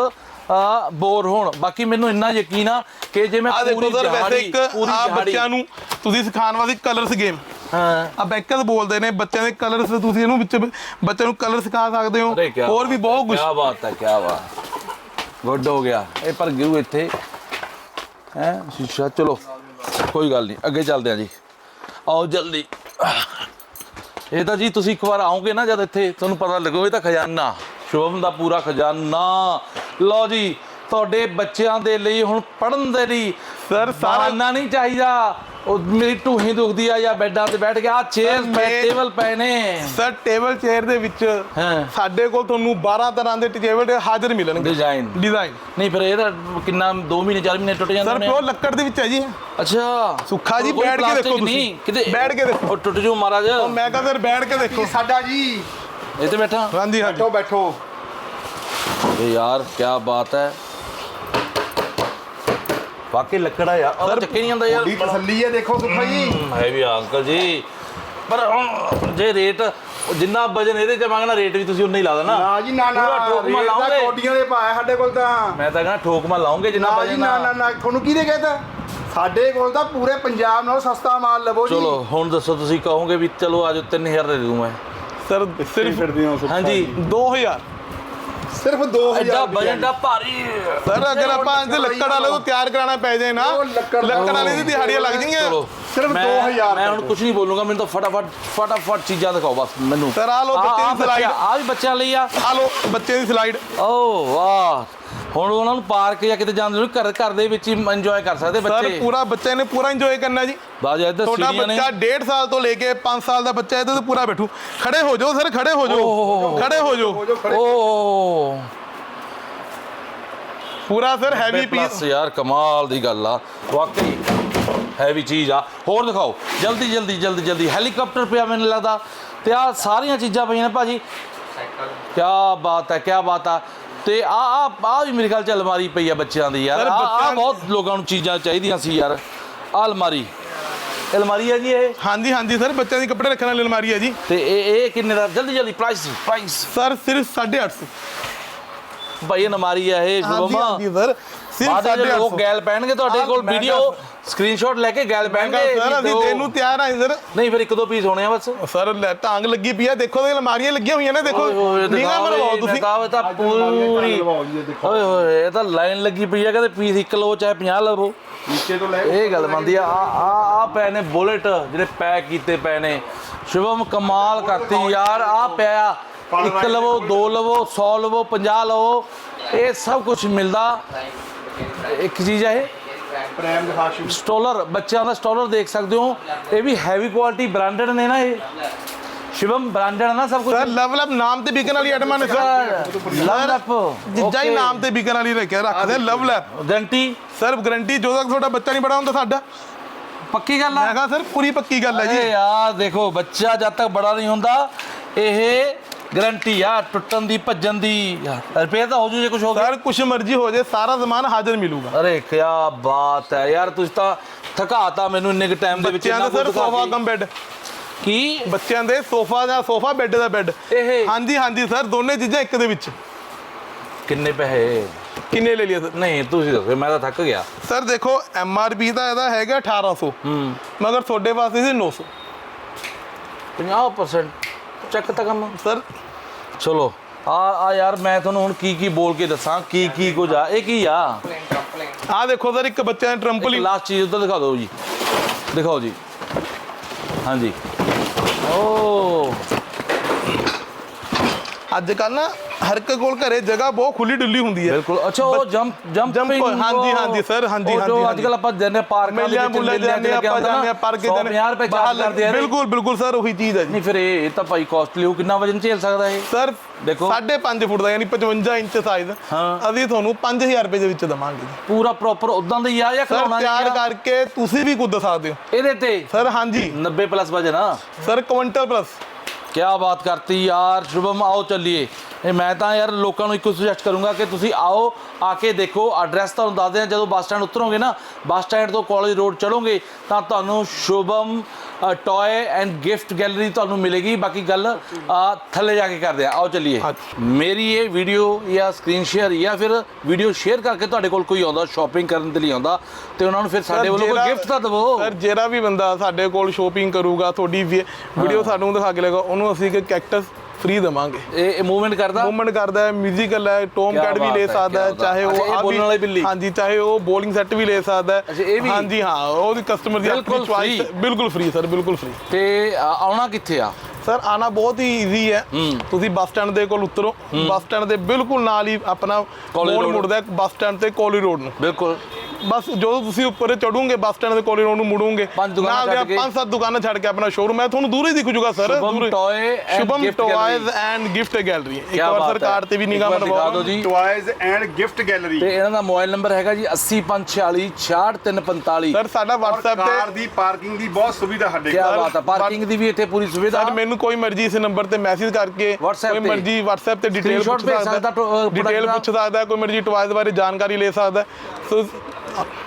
ਬੋਰ ਹੋਣ। ਬਾਕੀ ਮੈਨੂੰ ਇੰਨਾ ਯਕੀਨ ਆ ਕਿ ਜੇ ਮੈਂ ਪੂਰੀ ਦਿਹਾੜੀ- ਪੂਰੀ ਦਿਹਾੜੀ- ਬੱਚਿਆਂ ਨੂੰ ਤੁਸੀਂ ਸਿਖਾਉਣ ਵਾਲੀ ਕਲਰਸ ਗੇਮ ਹਾਂ। ਆ ਬੈਕਰ ਬੋਲਦੇ ਨੇ ਬੱਚਿਆਂ ਦੇ ਕਲਰਸ ਤੁਸੀਂ ਇਹਨੂੰ ਵਿੱਚ ਬੱਚਿਆਂ ਨੂੰ ਕਲਰ ਸਿਖਾ ਸਕਦੇ ਹੋ। ਹੋਰ ਵੀ ਬਹੁਤ ਕੁਝ ਕੀ ਬਾਤ ਹੈ ਕੀ ਬਾਤ। ਗੁੱਡ ਹੋ ਗਿਆ। ਇਹ ਪਰ ਗਿਰੂ ਇੱਥੇ। ਹੈ ਸ਼ੀਸ਼ਾ ਚਲੋ ਕੋਈ ਗੱਲ ਨਹੀਂ ਅੱਗੇ ਚੱਲਦੇ ਆ ਜੀ। ਆਓ ਜਲਦੀ। ਇਹ ਤਾਂ ਜੀ ਤੁਸੀਂ ਇੱਕ ਵਾਰ ਆਓਗੇ ਨਾ ਜਦ ਇੱਥੇ ਤੁਹਾਨੂੰ ਪਤਾ ਲੱਗੋ ਇਹ ਤਾਂ ਖਜ਼ਾਨਾ। ਸ਼ੁਭਮ ਦਾ ਪੂਰਾ ਖਜ਼ਾਨਾ। ਲਓ ਜੀ ਤੁਹਾਡੇ ਬੱਚਿਆਂ ਦੇ ਲਈ ਹੁਣ ਪੜਨ ਦੇ ਲਈ Sir, ਸਾਰਾ- ਬਹਾਨਾ ਨਹੀਂ ਚਾਹੀਦਾ। ਉਹ ਮੇਰੀ ਢੂਹੀ ਦੁਖਦੀ ਆ ਜਾਂ ਬੈੱਡਾਂ ਤੇ ਬੈਠ ਕੇ ਆ ਚੇਅਰ ਪੈ ਮੈਂ- ਟੇਬਲ ਪਏ ਨੇ। ਸਰ ਟੇਬਲ ਚੇਅਰ ਦੇ ਵਿੱਚ ਹਾਂ। ਸਾਡੇ ਕੋਲ ਤੁਹਾਨੂੰ 12 ਤਰ੍ਹਾਂ ਦੇ ਟੇਬਲ ਹਾਜ਼ਰ ਮਿਲਣਗੇ। ਡਿਜ਼ਾਈਨ ਡਿਜ਼ਾਈਨ ਨਹੀਂ ਫਿਰ ਇਹ ਤਾਂ ਕਿੰਨਾ 2 ਮਹੀਨੇ 4 ਮਹੀਨੇ ਟੁੱਟ ਜਾਂਦੇ ਸਰ ਪਿਓ ਲੱਕੜ ਦੇ ਵਿੱਚ ਹੈ ਜੀ। ਅੱਛਾ। ਸੁੱਖਾ ਜੀ, ਬੈਠ ਕੇ ਦੇਖੋ ਤੁਸੀਂ। ਬੈਠ ਕੇ ਦੇਖੋ। ਉਹ ਟੁੱਟ ਜੂ ਮਹਾਰਾਜ। ਉਹ ਮੈਂ ਕਹਾਂ ਸਰ ਬੈਠ ਕੇ ਦੇਖੋ। ਸਾਡਾ ਜੀ ਇਹ ਤੇ ਬੈਠਾ। ਹਾਂਜੀ ਹਾਂਜੀ। ਬੈਠੋ ਬੈਠੋ। ਇਹ ਯਾਰ ਕੀ ਬਾਤ ਹੈ। ਵਾਕਈ ਲੱਕੜਾ ਯਾਰ। ਉਹ Sir, ਚੱਕੇ ਨਹੀਂ ਜਾਂਦਾ ਯਾਰ। ਦੀ ਤਸੱਲੀ ਹੈ ਦੇਖੋ ਸੁੱਖਾ ਜੀ। ਹੈ ਵੀ ਅੰਕਲ ਜੀ। ਪਰ ਹੁਣ ਜੇ ਰੇਟ ਜਿੰਨਾ ਵਜਨ ਇਹਦੇ ਚ ਮੰਗਣਾ ਰੇਟ ਵੀ ਤੁਸੀਂ ਉਨਾ ਹੀ ਲਾ ਦੇਣਾ। ਨਾ ਜੀ ਨਾ ਨਾ ਪੂਰਾ ਠੋਕਮਾ ਤਾਂ ਕੋਡੀਆਂ ਦੇ ਪਾਇਆ ਸਾਡੇ ਕੋਲ ਤਾਂ। ਮੈਂ ਤਾਂ ਕਹਿੰਦਾ ਠੋਕਮਾ ਲਾਉਂਗੇ ਜਿੰਨਾ ਨਾ ਜੀ ਵਜਨ ਨਾ ਨਾ ਨਾ ਤੁਹਾਨੂੰ ਕਿਹਦੇ ਕਹਿੰਦਾ ਸਾਡੇ ਕੋਲ ਤਾਂ ਪੂਰੇ ਪੰਜਾਬ ਨਾਲੋਂ ਸਸਤਾ ਮਾਲ ਲਵੋ ਜੀ। ਚਲੋ ਹੁਣ ਦੱਸੋ ਤੁਸੀਂ ਕਹੋਗੇ ਵੀ ਚਲੋ ਆਜੋ 3000 ਦੇ ਦੂੰ ਮੈਂ। ਸਰ ਸਿਰਫ ਫਿਰਦੇ ਹੋ ਸੁੱਖਾ ਹਾਂਜੀ 2000 ਸਿਰਫ 2000 ਐਡਾ ਵਜਨ ਦਾ ਭਾਰੀ। ਸਰ ਅਗਰ ਆਪਾਂ ਇਹਦੇ ਲੱਕੜ ਵਾਲੇ ਤੋਂ ਤਿਆਰ ਕਰਾਣਾ ਪੈ ਜਾਏ ਨਾ ਲੱਕੜ- ਵਾਲੇ ਦੀ ਦਿਹਾੜੀਆਂ ਲੱਗ ਚਲੋ। ਜਾਣਗੀਆਂ ਸਿਰਫ ਮੈਂ- 2000 ਮੈਂ ਹੁਣ ਕੁਝ ਨਹੀਂ ਬੋਲੂੰਗਾ ਮੈਨੂੰ ਤਾਂ ਫਟਾਫਟ ਫਟਾਫਟ ਚੀਜ਼ਾਂ ਦਿਖਾਓ ਬਸ ਮੈਨੂੰ। Sir, ਆਹ ਲਓ ਬੱਚੇ ਦੀ slide। ਆ ਵੀ ਬੱਚਿਆਂ ਲਈ ਆ। ਆ ਲੋ ਬੱਚੇ ਦੀ ਸਲਾਈਡ ਓ ਵਾਹ। ਹੁਣ ਉਹਨਾਂ ਨੂੰ ਪਾਰਕ ਜਾਂ ਕਿਤੇ ਜਾਂਦੇ ਨੂੰ ਘਰ ਘਰ ਦੇ ਵਿੱਚ ਹੀ ਇੰਜੋਏ ਕਰ ਸਕਦੇ ਸਰ ਬੱਚੇ। ਪੂਰਾ ਬੱਚੇ ਨੇ ਪੂਰਾ ਇੰਜੋਏ ਕਰਨਾ ਜੀ। ਬਾਜ ਇੱਧਰ ਤੁਹਾਡਾ ਸੀੜੀਆਂ ਨੇ। ਬੱਚਾ 1.5 ਸਾਲ ਤੋਂ ਲੈ ਕੇ 5 ਸਾਲ ਦਾ ਬੱਚਾ ਇਹਦੇ ਤੇ ਪੂਰਾ ਬੈਠੂ। ਖੜੇ ਹੋ ਜਾਓ ਸਰ ਖੜੇ ਹੋ ਜਾਓ। ਖੜੇ ਹੋ ਜਾਓ। ਓ ਪੂਰਾ ਸਰ ਹੈਵੀ ਪੀਸ ਯਾਰ ਕਮਾਲ ਦੀ ਗੱਲ ਆ। ਵਾਕਈ ਹੈਵੀ ਚੀਜ਼ ਆ। ਹੋਰ ਦਿਖਾਓ। ਜਲਦੀ ਜਲਦੀ ਜਲਦੀ ਜਲਦੀ। ਹੈਲੀਕਾਪਟਰ ਪਿਆ ਮੈਨੂੰ ਲੱਗਦਾ। ਤੇ ਆ ਸਾਰੀਆਂ ਚੀਜ਼ਾਂ ਪਈਆਂ ਨੇ ਭਾਜੀ। ਕੀ ਬਾਤ ਹੈ ਕੀ ਬਾਤ ਆ। ਤੇ ਆ ਆ ਆ ਵੀ ਮੇਰੇ ਖਿਆਲ ਚ ਅਲਮਾਰੀ ਪਈ ਆ ਬੱਚਿਆਂ ਦੀ ਯਾਰ। ਆ ਬਹੁਤ ਲੋਕਾਂ ਨੂੰ ਚੀਜ਼ਾਂ ਚਾਹੀਦੀਆਂ ਸੀ ਯਾਰ। ਆ ਅਲਮਾਰੀ। ਅਲਮਾਰੀ ਹੈ ਜੀ ਇਹ? ਹਾਂਜੀ ਹਾਂਜੀ ਸਰ ਬੱਚਿਆਂ ਦੇ ਕੱਪੜੇ ਰੱਖਣ ਵਾਲੀ ਅਲਮਾਰੀ ਹੈ ਜੀ। ਤੇ ਇਹ ਇਹ ਕਿੰਨੇ ਦਾ? ਜਲਦੀ ਜਲਦੀ ਪ੍ਰਾਈਸ ਪ੍ਰਾਈਸ ਸਰ ਸਿਰਫ 850 ਭਾਈ ਇਹ ਅਲਮਾਰੀ ਹੈ ਇਹ ਹਾਂਜੀ ਸ਼ੁਭਮ ਹਾਂਜੀ ਸਰ। ਬਾਅਦ ਵਿੱਚ ਲੋਕ 850 ਗੈਲ ਪੈਣਗੇ ਤੁਹਾਡੇ ਕੋਲ ਵੀਡੀਓ ਸਕਰੀਨਸ਼ਾਟ ਲੈ ਕੇ ਗੈਲ ਪੈਣਗੇ ਸਰ ਅਸੀਂ। ਦੇਣ ਨੂੰ ਤਿਆਰ ਹਾਂ ਸਰ। ਨਹੀਂ ਫਿਰ ਇੱਕ ਦੋ ਪੀਸ ਹੋਣੇ ਆ ਬਸ। ਸਰ ਲੈ ਟਾਂਗ ਲੱਗੀ ਪਈ ਆ ਦੇਖੋ ਤੇ ਅਲਮਾਰੀਆਂ ਲੱਗੀਆਂ ਹੋਈਆਂ ਨੇ ਦੇਖੋ। ਨਿਗਾਹ ਮਰਵਾਓ ਤੁਸੀਂ। ਤਾਂ ਤਾਂ ਪੂਰੀ। ਓਏ ਹੋਏ ਇਹ ਤਾਂ ਲਾਈਨ ਲੱਗੀ ਪਈ ਆ ਕਹਿੰਦੇ ਪੀਸ 1 ਲਵੋ ਚਾਹੇ 50 ਲਵੋ। ਨੀਚੇ ਤੋਂ ਲੈ ਇਹ ਗੱਲ ਬੰਦੀ ਆ ਆ ਆ- ਆ ਪਏ ਨੇ ਬੁਲਟ ਜਿਹੜੇ ਪੈਕ ਕੀਤੇ ਪਏ ਨੇ। ਸ਼ੁਭਮ ਕਮਾਲ ਕਰਤੀ ਯਾਰ ਆ ਪਿਆ ਇੱਕ ਲਵੋ ਦੋ ਲਵੋ 100 ਲਵੋ 50 ਲਵੋ। ਇਹ ਸਭ ਕੁਝ ਮਿਲਦਾ। ਇੱਕ ਚੀਜ਼ ਹੈ ਇਹ। ਪ੍ਰੇਮ ਦਿਖਾ ਸ਼ੁਰੂ ਸਟੋਲਰ ਬੱਚਿਆਂ ਦਾ ਸਟੋਲਰ ਦੇਖ ਸਕਦੇ ਹੋ। ਇਹ ਵੀ ਹੈਵੀ ਕੁਆਲਿਟੀ ਬ੍ਰਾਂਡਡ ਨੇ ਨਾ ਇਹ। ਸ਼ਿਵਮ ਬ੍ਰਾਂਡਡ ਨਾ ਸਭ ਕੁਝ ਸਰ ਲੈਵਲ ਅਪ ਨਾਮ ਤੇ ਵਿਕਣ ਵਾਲੀ ਆਈਟਮਾਂ ਨੇ ਸਰ। ਲਵ ਅਪ ਜਿੱਜਾ ਹੀ ਨਾਮ ਤੇ ਵਿਕਣ ਵਾਲੀ ਰੱਖਿਆ ਰੱਖਦੇ ਲਵ ਲੈਪ ਗਰੰਟੀ ਸਰ ਗਾਰੰਟੀ ਜਦੋਂ ਤੱਕ ਤੁਹਾਡਾ ਬੱਚਾ ਨਹੀਂ ਬੜਾ ਹੁੰਦਾ ਸਾਡਾ। ਪੱਕੀ ਗੱਲ ਮੈਂ ਆ ਕਹਾ ਸਰ ਪੂਰੀ ਪੱਕੀ ਗੱਲ ਹੈ ਜੀ। ਯਾਰ ਦੇਖੋ ਬੱਚਾ ਜਦ ਤੱਕ ਬੜਾ ਨਹੀਂ ਹੁੰਦਾ ਇਹ ਗਰੰਟੀ ਆ ਟੁੱਟਣ ਦੀ ਭੱਜਣ ਦੀ। ਰਿਪੇਅਰ ਤਾਂ ਹੋ ਜੂ ਜੇ ਕੁਝ ਹੋ ਗਿਆ। ਸਰ ਕੁਛ ਮਰਜ਼ੀ ਹੋ ਜੇ ਸਾਰਾ ਸਮਾਨ ਹਾਜ਼ਰ ਮਿਲੂਗਾ। ਅਰੇ ਕੀ ਬਾਤ ਹੈ। ਯਾਰ ਤੁਸੀਂ ਤਾਂ ਥਕਾਤਾ ਮੈਨੂੰ ਇੰਨੇ ਕੁ ਟਾਈਮ ਦੇ ਵਿੱਚ ਬੱਚਿਆਂ ਦਾ ਸਰ ਸੋਫਾ। ਕਮ ਬੈੱਡ ਕੀ? ਬੱਚਿਆਂ ਦੇ ਸੋਫਾ ਜਾਂ ਸੋਫਾ ਬੈੱਡ ਦਾ ਬੈੱਡ ਇਹ? ਹਾਂਜੀ ਹਾਂਜੀ ਸਰ ਦੋਨੇ ਚੀਜ਼ਾਂ ਇੱਕ ਦੇ ਵਿੱਚ। ਕਿੰਨੇ ਪੈਸੇ? ਕਿੰਨੇ ਲੈ ਲਿਆ ਸਰ? ਨਹੀਂ ਤੁਸੀਂ ਦੱਸੋ ਮੈਂ ਤਾਂ ਥੱਕ ਗਿਆ। ਸਰ ਦੇਖੋ ਐਮ ਆਰ ਪੀ ਦਾ ਇਹਦਾ ਹੈਗਾ 1800 ਹੂੰ। ਮਗਰ ਤੁਹਾਡੇ ਵਾਸਤੇ ਸੀ 900 50% ਚੱਕ ਤਾਂ ਕੰਮ। ਸਰ। ਚਲੋ। ਆ ਆ ਯਾਰ ਮੈਂ ਤੁਹਾਨੂੰ ਹੁਣ ਕੀ ਕੀ ਬੋਲ ਕੇ ਦੱਸਾਂ ਕੀ ਕੀ ਕੁਝ ਆ। ਇਹ ਕੀ ਆ? ਆਹ ਦੇਖੋ ਸਰ ਇੱਕ ਬੱਚਿਆਂ ਦਾ ਇੱਕ ਟਰੰਪੋਲਿਨ ਲਾਸਟ ਚੀਜ਼ ਉੱਧਰ ਦਿਖਾ ਦਿਓ ਜੀ। ਦਿਖਾਓ ਜੀ। ਹਾਂਜੀ। ਓ। ਅੱਜ ਕੱਲ ਨਾ ਹਰ ਇੱਕ ਕੋਲ ਘਰੇ ਜਗ੍ਹਾ ਬਹੁਤ ਖੁੱਲੀ ਡੁੱਲੀ ਹੁੰਦੀ ਹੈ। ਬਿਲਕੁਲ। ਅੱਛਾ ਉਹ ਜੰਪ ਜੰਪਿੰਗ ਹਾਂਜੀ, ਹਾਂਜੀ, sir, ਹਾਂਜੀ, ਹਾਂਜੀ, ਅੱਜ ਹਾਂਜੀ। ਕੱਲ ਆਪਾਂ ਜਾਂਦੇ ਪਾਰਕਾਂ ਦੇ ਵਿੱਚ ਜਾਂਦੇ ਆਪਾਂ ਜਾਂਦੇ ਆ ਪਾਰਕ ਨਾ, ਜਾਂਦੇ 150 ਰੁਪਏ ਚਾਰਜ ਕਰਦੇ ਆ। ਬਿਲਕੁਲ ਬਿਲਕੁਲ ਸਰ ਉਹੀ ਚੀਜ਼ ਹੈ ਜੀ। ਨਹੀਂ ਫਿਰ ਇਹ ਤਾਂ ਭਾਈ ਕਾਸਟਲੀ ਹੋ ਕਿੰਨਾ ਵਜਨ ਝੇਲ ਸਕਦਾ ਇਹ? ਸਰ ਦੇਖੋ। 5.5 ਫੁੱਟ ਦਾ ਯਾਨੀ 55 ਇੰਚ ਸਾਈਜ਼ ਹਾਂ। ਅਸੀਂ ਤੁਹਾਨੂੰ 5000 ਰੁਪਏ ਦੇ ਵਿੱਚ ਦਵਾਂਗੇ ਜੀ। ਪੂਰਾ ਪ੍ਰੋਪਰ ਉਦਾਂ ਦਾ ਹੀ ਆ ਜਾਂ ਸਰ ਖਿਲਾਉਣਾ ਤਿਆਰ? ਕਰਕੇ ਤੁਸੀਂ ਵੀ ਕੁੱਦ ਸਕਦੇ ਹੋ ਇਹਦੇ ਤੇ? ਸਰ ਹਾਂਜੀ। 90 ਪਲੱਸ ਵਜਨ ਆ। ਸਰ ਕੁਇੰਟਲ ਪਲੱਸ ਕੀ ਬਾਤ ਕਰਤੀ ਯਾਰ ਸ਼ੁਭਮ ਆਓ ਚੱਲੀਏ। ਇਹ ਮੈਂ ਤਾਂ ਯਾਰ ਲੋਕਾਂ ਨੂੰ ਇੱਕੋ ਸੁਜੈਸਟ ਕਰੂੰਗਾ ਕਿ ਤੁਸੀਂ ਆਓ ਆ ਕੇ ਦੇਖੋ ਐਡਰੈਸ ਤੁਹਾਨੂੰ ਦੱਸਦੇ ਆ ਜਦੋਂ ਬੱਸ ਸਟੈਂਡ ਉਤਰੋਗੇ ਨਾ ਬੱਸ ਸਟੈਂਡ ਤੋਂ ਕਾਲਜ ਰੋਡ ਚੜੋਗੇ ਤਾਂ ਤੁਹਾਨੂੰ Shubham toy and gift gallery ਤੁਹਾਨੂੰ ਮਿਲੇਗੀ। ਬਾਕੀ ਗੱਲ ਥੱਲੇ ਜਾ ਕੇ ਕਰਦੇ ਆ। ਆਓ ਚੱਲੀਏ। ਮੇਰੀ ਇਹ ਵੀਡੀਓ ਜਾਂ ਸਕਰੀਨ ਸ਼ੇਅਰ ਜਾਂ ਫਿਰ ਵੀਡੀਓ ਸ਼ੇਅਰ ਕਰਕੇ ਤੁਹਾਡੇ ਕੋਲ ਕੋਈ ਆਉਂਦਾ ਸ਼ਾਪਿੰਗ ਕਰਨ ਦੇ ਲਈ ਆਉਂਦਾ ਤੇ ਉਹਨਾਂ ਨੂੰ ਫਿਰ ਸਾਡੇ ਵੱਲੋਂ ਕੋਈ ਗਿਫਟ ਤਾਂ ਦਿਵੋ। ਸਰ ਜਿਹੜਾ ਵੀ ਬੰਦਾ ਸਾਡੇ ਕੋਲ ਸ਼ੋਪਿੰਗ ਕਰੂਗਾ ਤੁਹਾਡੀ ਵੀਡੀਓ ਸਾਨੂੰ ਦਿਖਾ ਕੇ ਲਗਾ ਉਹਨੂੰ ਅਸੀਂ ਇੱਕ ਕੈਕਟਸ ਫ੍ਰੀ ਦੇਵਾਂਗੇ। ਇਹ ਇਹ ਮੂਵਮੈਂਟ ਕਰਦਾ? ਮੂਵਮੈਂਟ ਕਰਦਾ ਹੈ 뮤지ਕਲ ਹੈ ਟੋਮ ਕਿਆ ਕੈਟ ਵੀ ਬਾਤ ਲੈ ਹੈ, ਸਕਦਾ ਹੈ ਕਿਆ ਚਾਹੇ ਬਾਤ। ਉਹ ਅੱਛਾ, ਇਹ ਬੋਲਣ ਵਾਲੀ ਬਿੱਲੀ। ਹਾਂਜੀ ਚਾਹੇ ਉਹ ਬੋਲਿੰਗ ਸੈੱਟ ਵੀ ਲੈ ਸਕਦਾ ਹੈ। ਅੱਛਾ, ਇਹ ਵੀ? ਹਾਂਜੀ ਹਾਂ ਉਹਦੀ ਕਸਟਮਰ ਦੀ ਬਿਲਕੁਲ ਆਪਣੀ ਚੁਆਇਸ। ਬਿਲਕੁਲ ਫ੍ਰੀ ਸਰ ਬਿਲਕੁਲ ਫ੍ਰੀ ਤੇ ਆਉਣਾ ਕਿੱਥੇ ਆ? ਸਰ ਆਣਾ ਬਹੁਤ ਹੀ ਈਜ਼ੀ ਹੈ। ਤੁਸੀਂ ਬੱਸ ਸਟੈਂਡ ਦੇ ਕੋਲ ਉਤਰੋ। ਬੱਸ ਸਟੈਂਡ ਦੇ ਬਿਲਕੁਲ ਨਾਲ ਹੀ ਆਪਣਾ ਮੋੜ road। ਮੁੜਦਾ ਹੈ ਬੱਸ ਸਟੈਂਡ ਤੇ ਕੋਲੀ ਰੋਡ ਨੂੰ। ਬਿਲਕੁਲ। ਬਸ ਜਦੋਂ ਤੁਸੀਂ ਉੱਪਰ ਚੜੋਗੇ ਬੱਸ ਸਟੈਂਡ ਦੇ ਕੋਲੀ ਰੋਡ ਨੂੰ ਮੁੜੋਗੇ ਪੰਜ ਦੁਕਾਨਾਂ ਛੱਡ ਕੇ। ਪੰਜ ਸੱਤ ਦੁਕਾਨਾਂ ਛੱਡ ਕੇ ਆਪਣਾ ਸ਼ੋਰੂਮ ਹੈ ਤੁਹਾਨੂੰ ਦੂਰ ਹੀ ਦਿਖ ਜੂਗਾ sir Shubham and Shubham toys. And gift gallery ਇੱਕ ਵਾਰ ਬਾਤ ਸਰਕਾਰ ਹੈ। ਤੇ ਵੀ ਨਿਗਾਹ ਮਰਵਾਓ ਦਿਓ ਜੀ। ਟੁਆਇਜ਼ ਐਂਡ ਗਿਫਟ ਗੈਲਰੀ ਤੇ ਇਹਨਾਂ ਦਾ ਮੋਬਾਈਲ ਨੰਬਰ ਹੈਗਾ ਜੀ 80546 66345 ਸਰ ਸਾਡਾ WhatsApp ਕਾਰ ਤੇ ਦੀ ਪਾਰਕਿੰਗ ਦੀ ਬਹੁਤ ਸੁਵਿਧਾ ਸਾਡੇ ਕੀ ਬਾਤ ਹੈ। ਪਾਰਕਿੰਗ ਦੀ ਵੀ ਇੱਥੇ ਪੂਰੀ ਸੁਵਿਧਾ। ਸਰ ਮੈਨੂੰ ਕੋਈ ਮਰਜ਼ੀ ਇਸ ਨੰਬਰ ਤੇ ਮੈਸੇਜ ਕਰਕੇ ਕੋਈ। ਮਰਜ਼ੀ WhatsApp ਤੇ ਡਿਟੇਲ ਪੁੱਛ ਸਕਦਾ, ਡਿਟੇਲ ਪੁੱਛ ਸਕਦਾ ਕੋਈ ਮਰਜ਼ੀ ਟਵਾਇਜ਼ ਬਾਰੇ ਜਾਣਕਾਰੀ ਲੈ ਸਕਦਾ। ਸੋ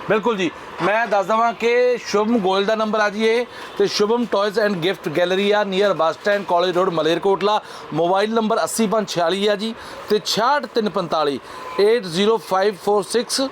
ਬਿਲਕੁਲ ਜੀ। ਮੈਂ ਦੱਸ ਦਵਾਂ ਕਿ ਸ਼ੁਭਮ ਗੋਇਲ ਦਾ ਨੰਬਰ ਆ ਜੀ ਇਹ ਤੇ Shubham toys and gift gallery ਆ near bus stand college road Malerkotla. Mobile number 80546 ਆ ਜੀ ਤੇ 66345 80546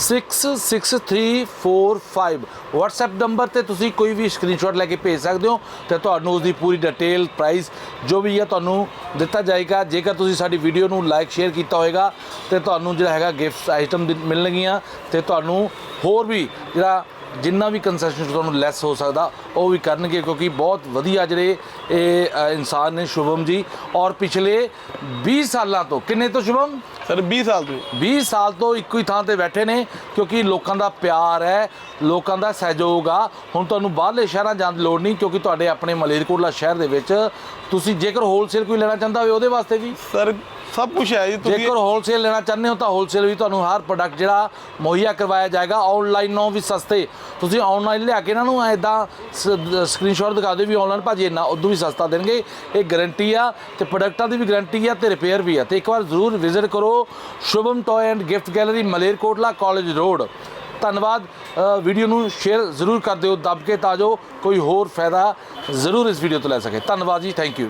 666345 WhatsApp ਨੰਬਰ ਤੇ ਤੁਸੀਂ ਕੋਈ ਵੀ ਸਕਰੀਨਸ਼ਾਟ ਲੈ ਕੇ ਭੇਜ ਸਕਦੇ ਹੋ ਤੇ ਤੁਹਾਨੂੰ ਉਸ ਦੀ ਪੂਰੀ ਡਿਟੇਲ ਪ੍ਰਾਈਸ ਜੋ ਵੀ ਹੈ ਤੁਹਾਨੂੰ ਦਿੱਤਾ ਜਾਏਗਾ। ਜੇਕਰ ਤੁਸੀਂ ਸਾਡੀ ਵੀਡੀਓ ਨੂੰ ਲਾਈਕ ਸ਼ੇਅਰ ਕੀਤਾ ਹੋਏਗਾ, ਤੇ ਤੁਹਾਨੂੰ ਜਿਹੜਾ ਹੈਗਾ ਗਿਫਟਸ ਆਈਟਮ ਮਿਲਣਗੀਆਂ, ਤੇ ਤੁਹਾਨੂੰ ਹੋਰ ਵੀ ਜਿਹੜਾ ਜਿੰਨਾ ਵੀ ਕੰਸੈਸ਼ਨ ਤੁਹਾਨੂੰ ਲੈਸ ਹੋ ਸਕਦਾ ਉਹ ਵੀ ਕਰਨਗੇ ਕਿਉਂਕਿ ਬਹੁਤ ਵਧੀਆ ਜਿਹੜੇ ਇਹ ਇਨਸਾਨ ਨੇ ਸ਼ੁਭਮ ਜੀ। ਔਰ ਪਿਛਲੇ 20 ਸਾਲਾਂ ਤੋਂ ਕਿੰਨੇ ਤੋਂ ਸ਼ੁਭਮ? ਸਰ 20 ਸਾਲ ਤੋਂ 20 ਸਾਲ ਤੋਂ ਇੱਕੋ ਹੀ ਥਾਂ ਤੇ ਬੈਠੇ ਨੇ ਕਿਉਂਕਿ ਲੋਕਾਂ ਦਾ ਪਿਆਰ ਹੈ ਲੋਕਾਂ ਦਾ ਸਹਿਯੋਗ ਆ। ਹੁਣ ਤੁਹਾਨੂੰ ਬਾਹਰਲੇ ਸ਼ਹਿਰਾਂ ਜਾਣ ਦੀ ਲੋੜ ਨਹੀਂ ਕਿਉਂਕਿ ਤੁਹਾਡੇ ਆਪਣੇ ਮਲੇਰਕੋਟਲਾ ਸ਼ਹਿਰ ਦੇ ਵਿੱਚ ਤੁਸੀਂ ਜੇਕਰ ਹੋਲਸੇਲ ਕੋਈ ਲੈਣਾ ਚਾਹੁੰਦਾ ਹੋਵੇ ਉਹਦੇ ਵਾਸਤੇ ਵੀ? ਸਰ ਸਭ ਕੁਝ ਹੈ ਜੀ, ਤੁਸੀਂ ਜੇਕਰ ਹੋਲਸੇਲ ਲੈਣਾ ਚਾਹੁੰਦੇ ਹੋ ਤਾਂ ਹੋਲਸੇਲ ਵੀ ਤੁਹਾਨੂੰ ਹਰ ਪ੍ਰੋਡਕਟ ਜਿਹੜਾ ਮੁਹੱਈਆ ਕਰਵਾਇਆ ਜਾਏਗਾ। ਆਨਲਾਈਨੋਂ ਵੀ ਸਸਤੇ। ਤੁਸੀਂ ਆਨਲਾਈਨ ਲਿਆ ਕੇ ਇਹਨਾਂ ਨੂੰ ਐਦਾਂ ਸਕਰੀਨਸ਼ਾਟ ਦਿਖਾ ਦਿਓ ਵੀ ਆਨਲਾਈਨ ਭਾਜੀ ਇੰਨਾ ਉਦੋਂ ਵੀ ਸਸਤਾ ਦੇਣਗੇ। ਇਹ ਗਾਰੰਟੀ ਆ ਤੇ ਪ੍ਰੋਡਕਟਾਂ ਦੀ ਵੀ ਗਾਰੰਟੀ ਆ ਤੇ ਰਿਪੇਅਰ ਵੀ ਆ। ਤੇ ਇੱਕ ਵਾਰ ਜ਼ਰੂਰ ਵਿਜ਼ਿਟ ਕਰੋ Shubham toy and gift gallery Malerkotla college road ਧੰਨਵਾਦ। ਵੀਡੀਓ ਨੂੰ ਸ਼ੇਅਰ ਜ਼ਰੂਰ ਕਰ ਦਿਓ, ਦੱਬ ਕੇ ਤਾਂ ਜੋ ਕੋਈ ਹੋਰ ਫਾਇਦਾ ਜ਼ਰੂਰ ਇਸ ਵੀਡੀਓ ਤੋਂ ਲੈ ਸਕੇ। ਧੰਨਵਾਦ ਜੀ ਥੈਂਕ ਯੂ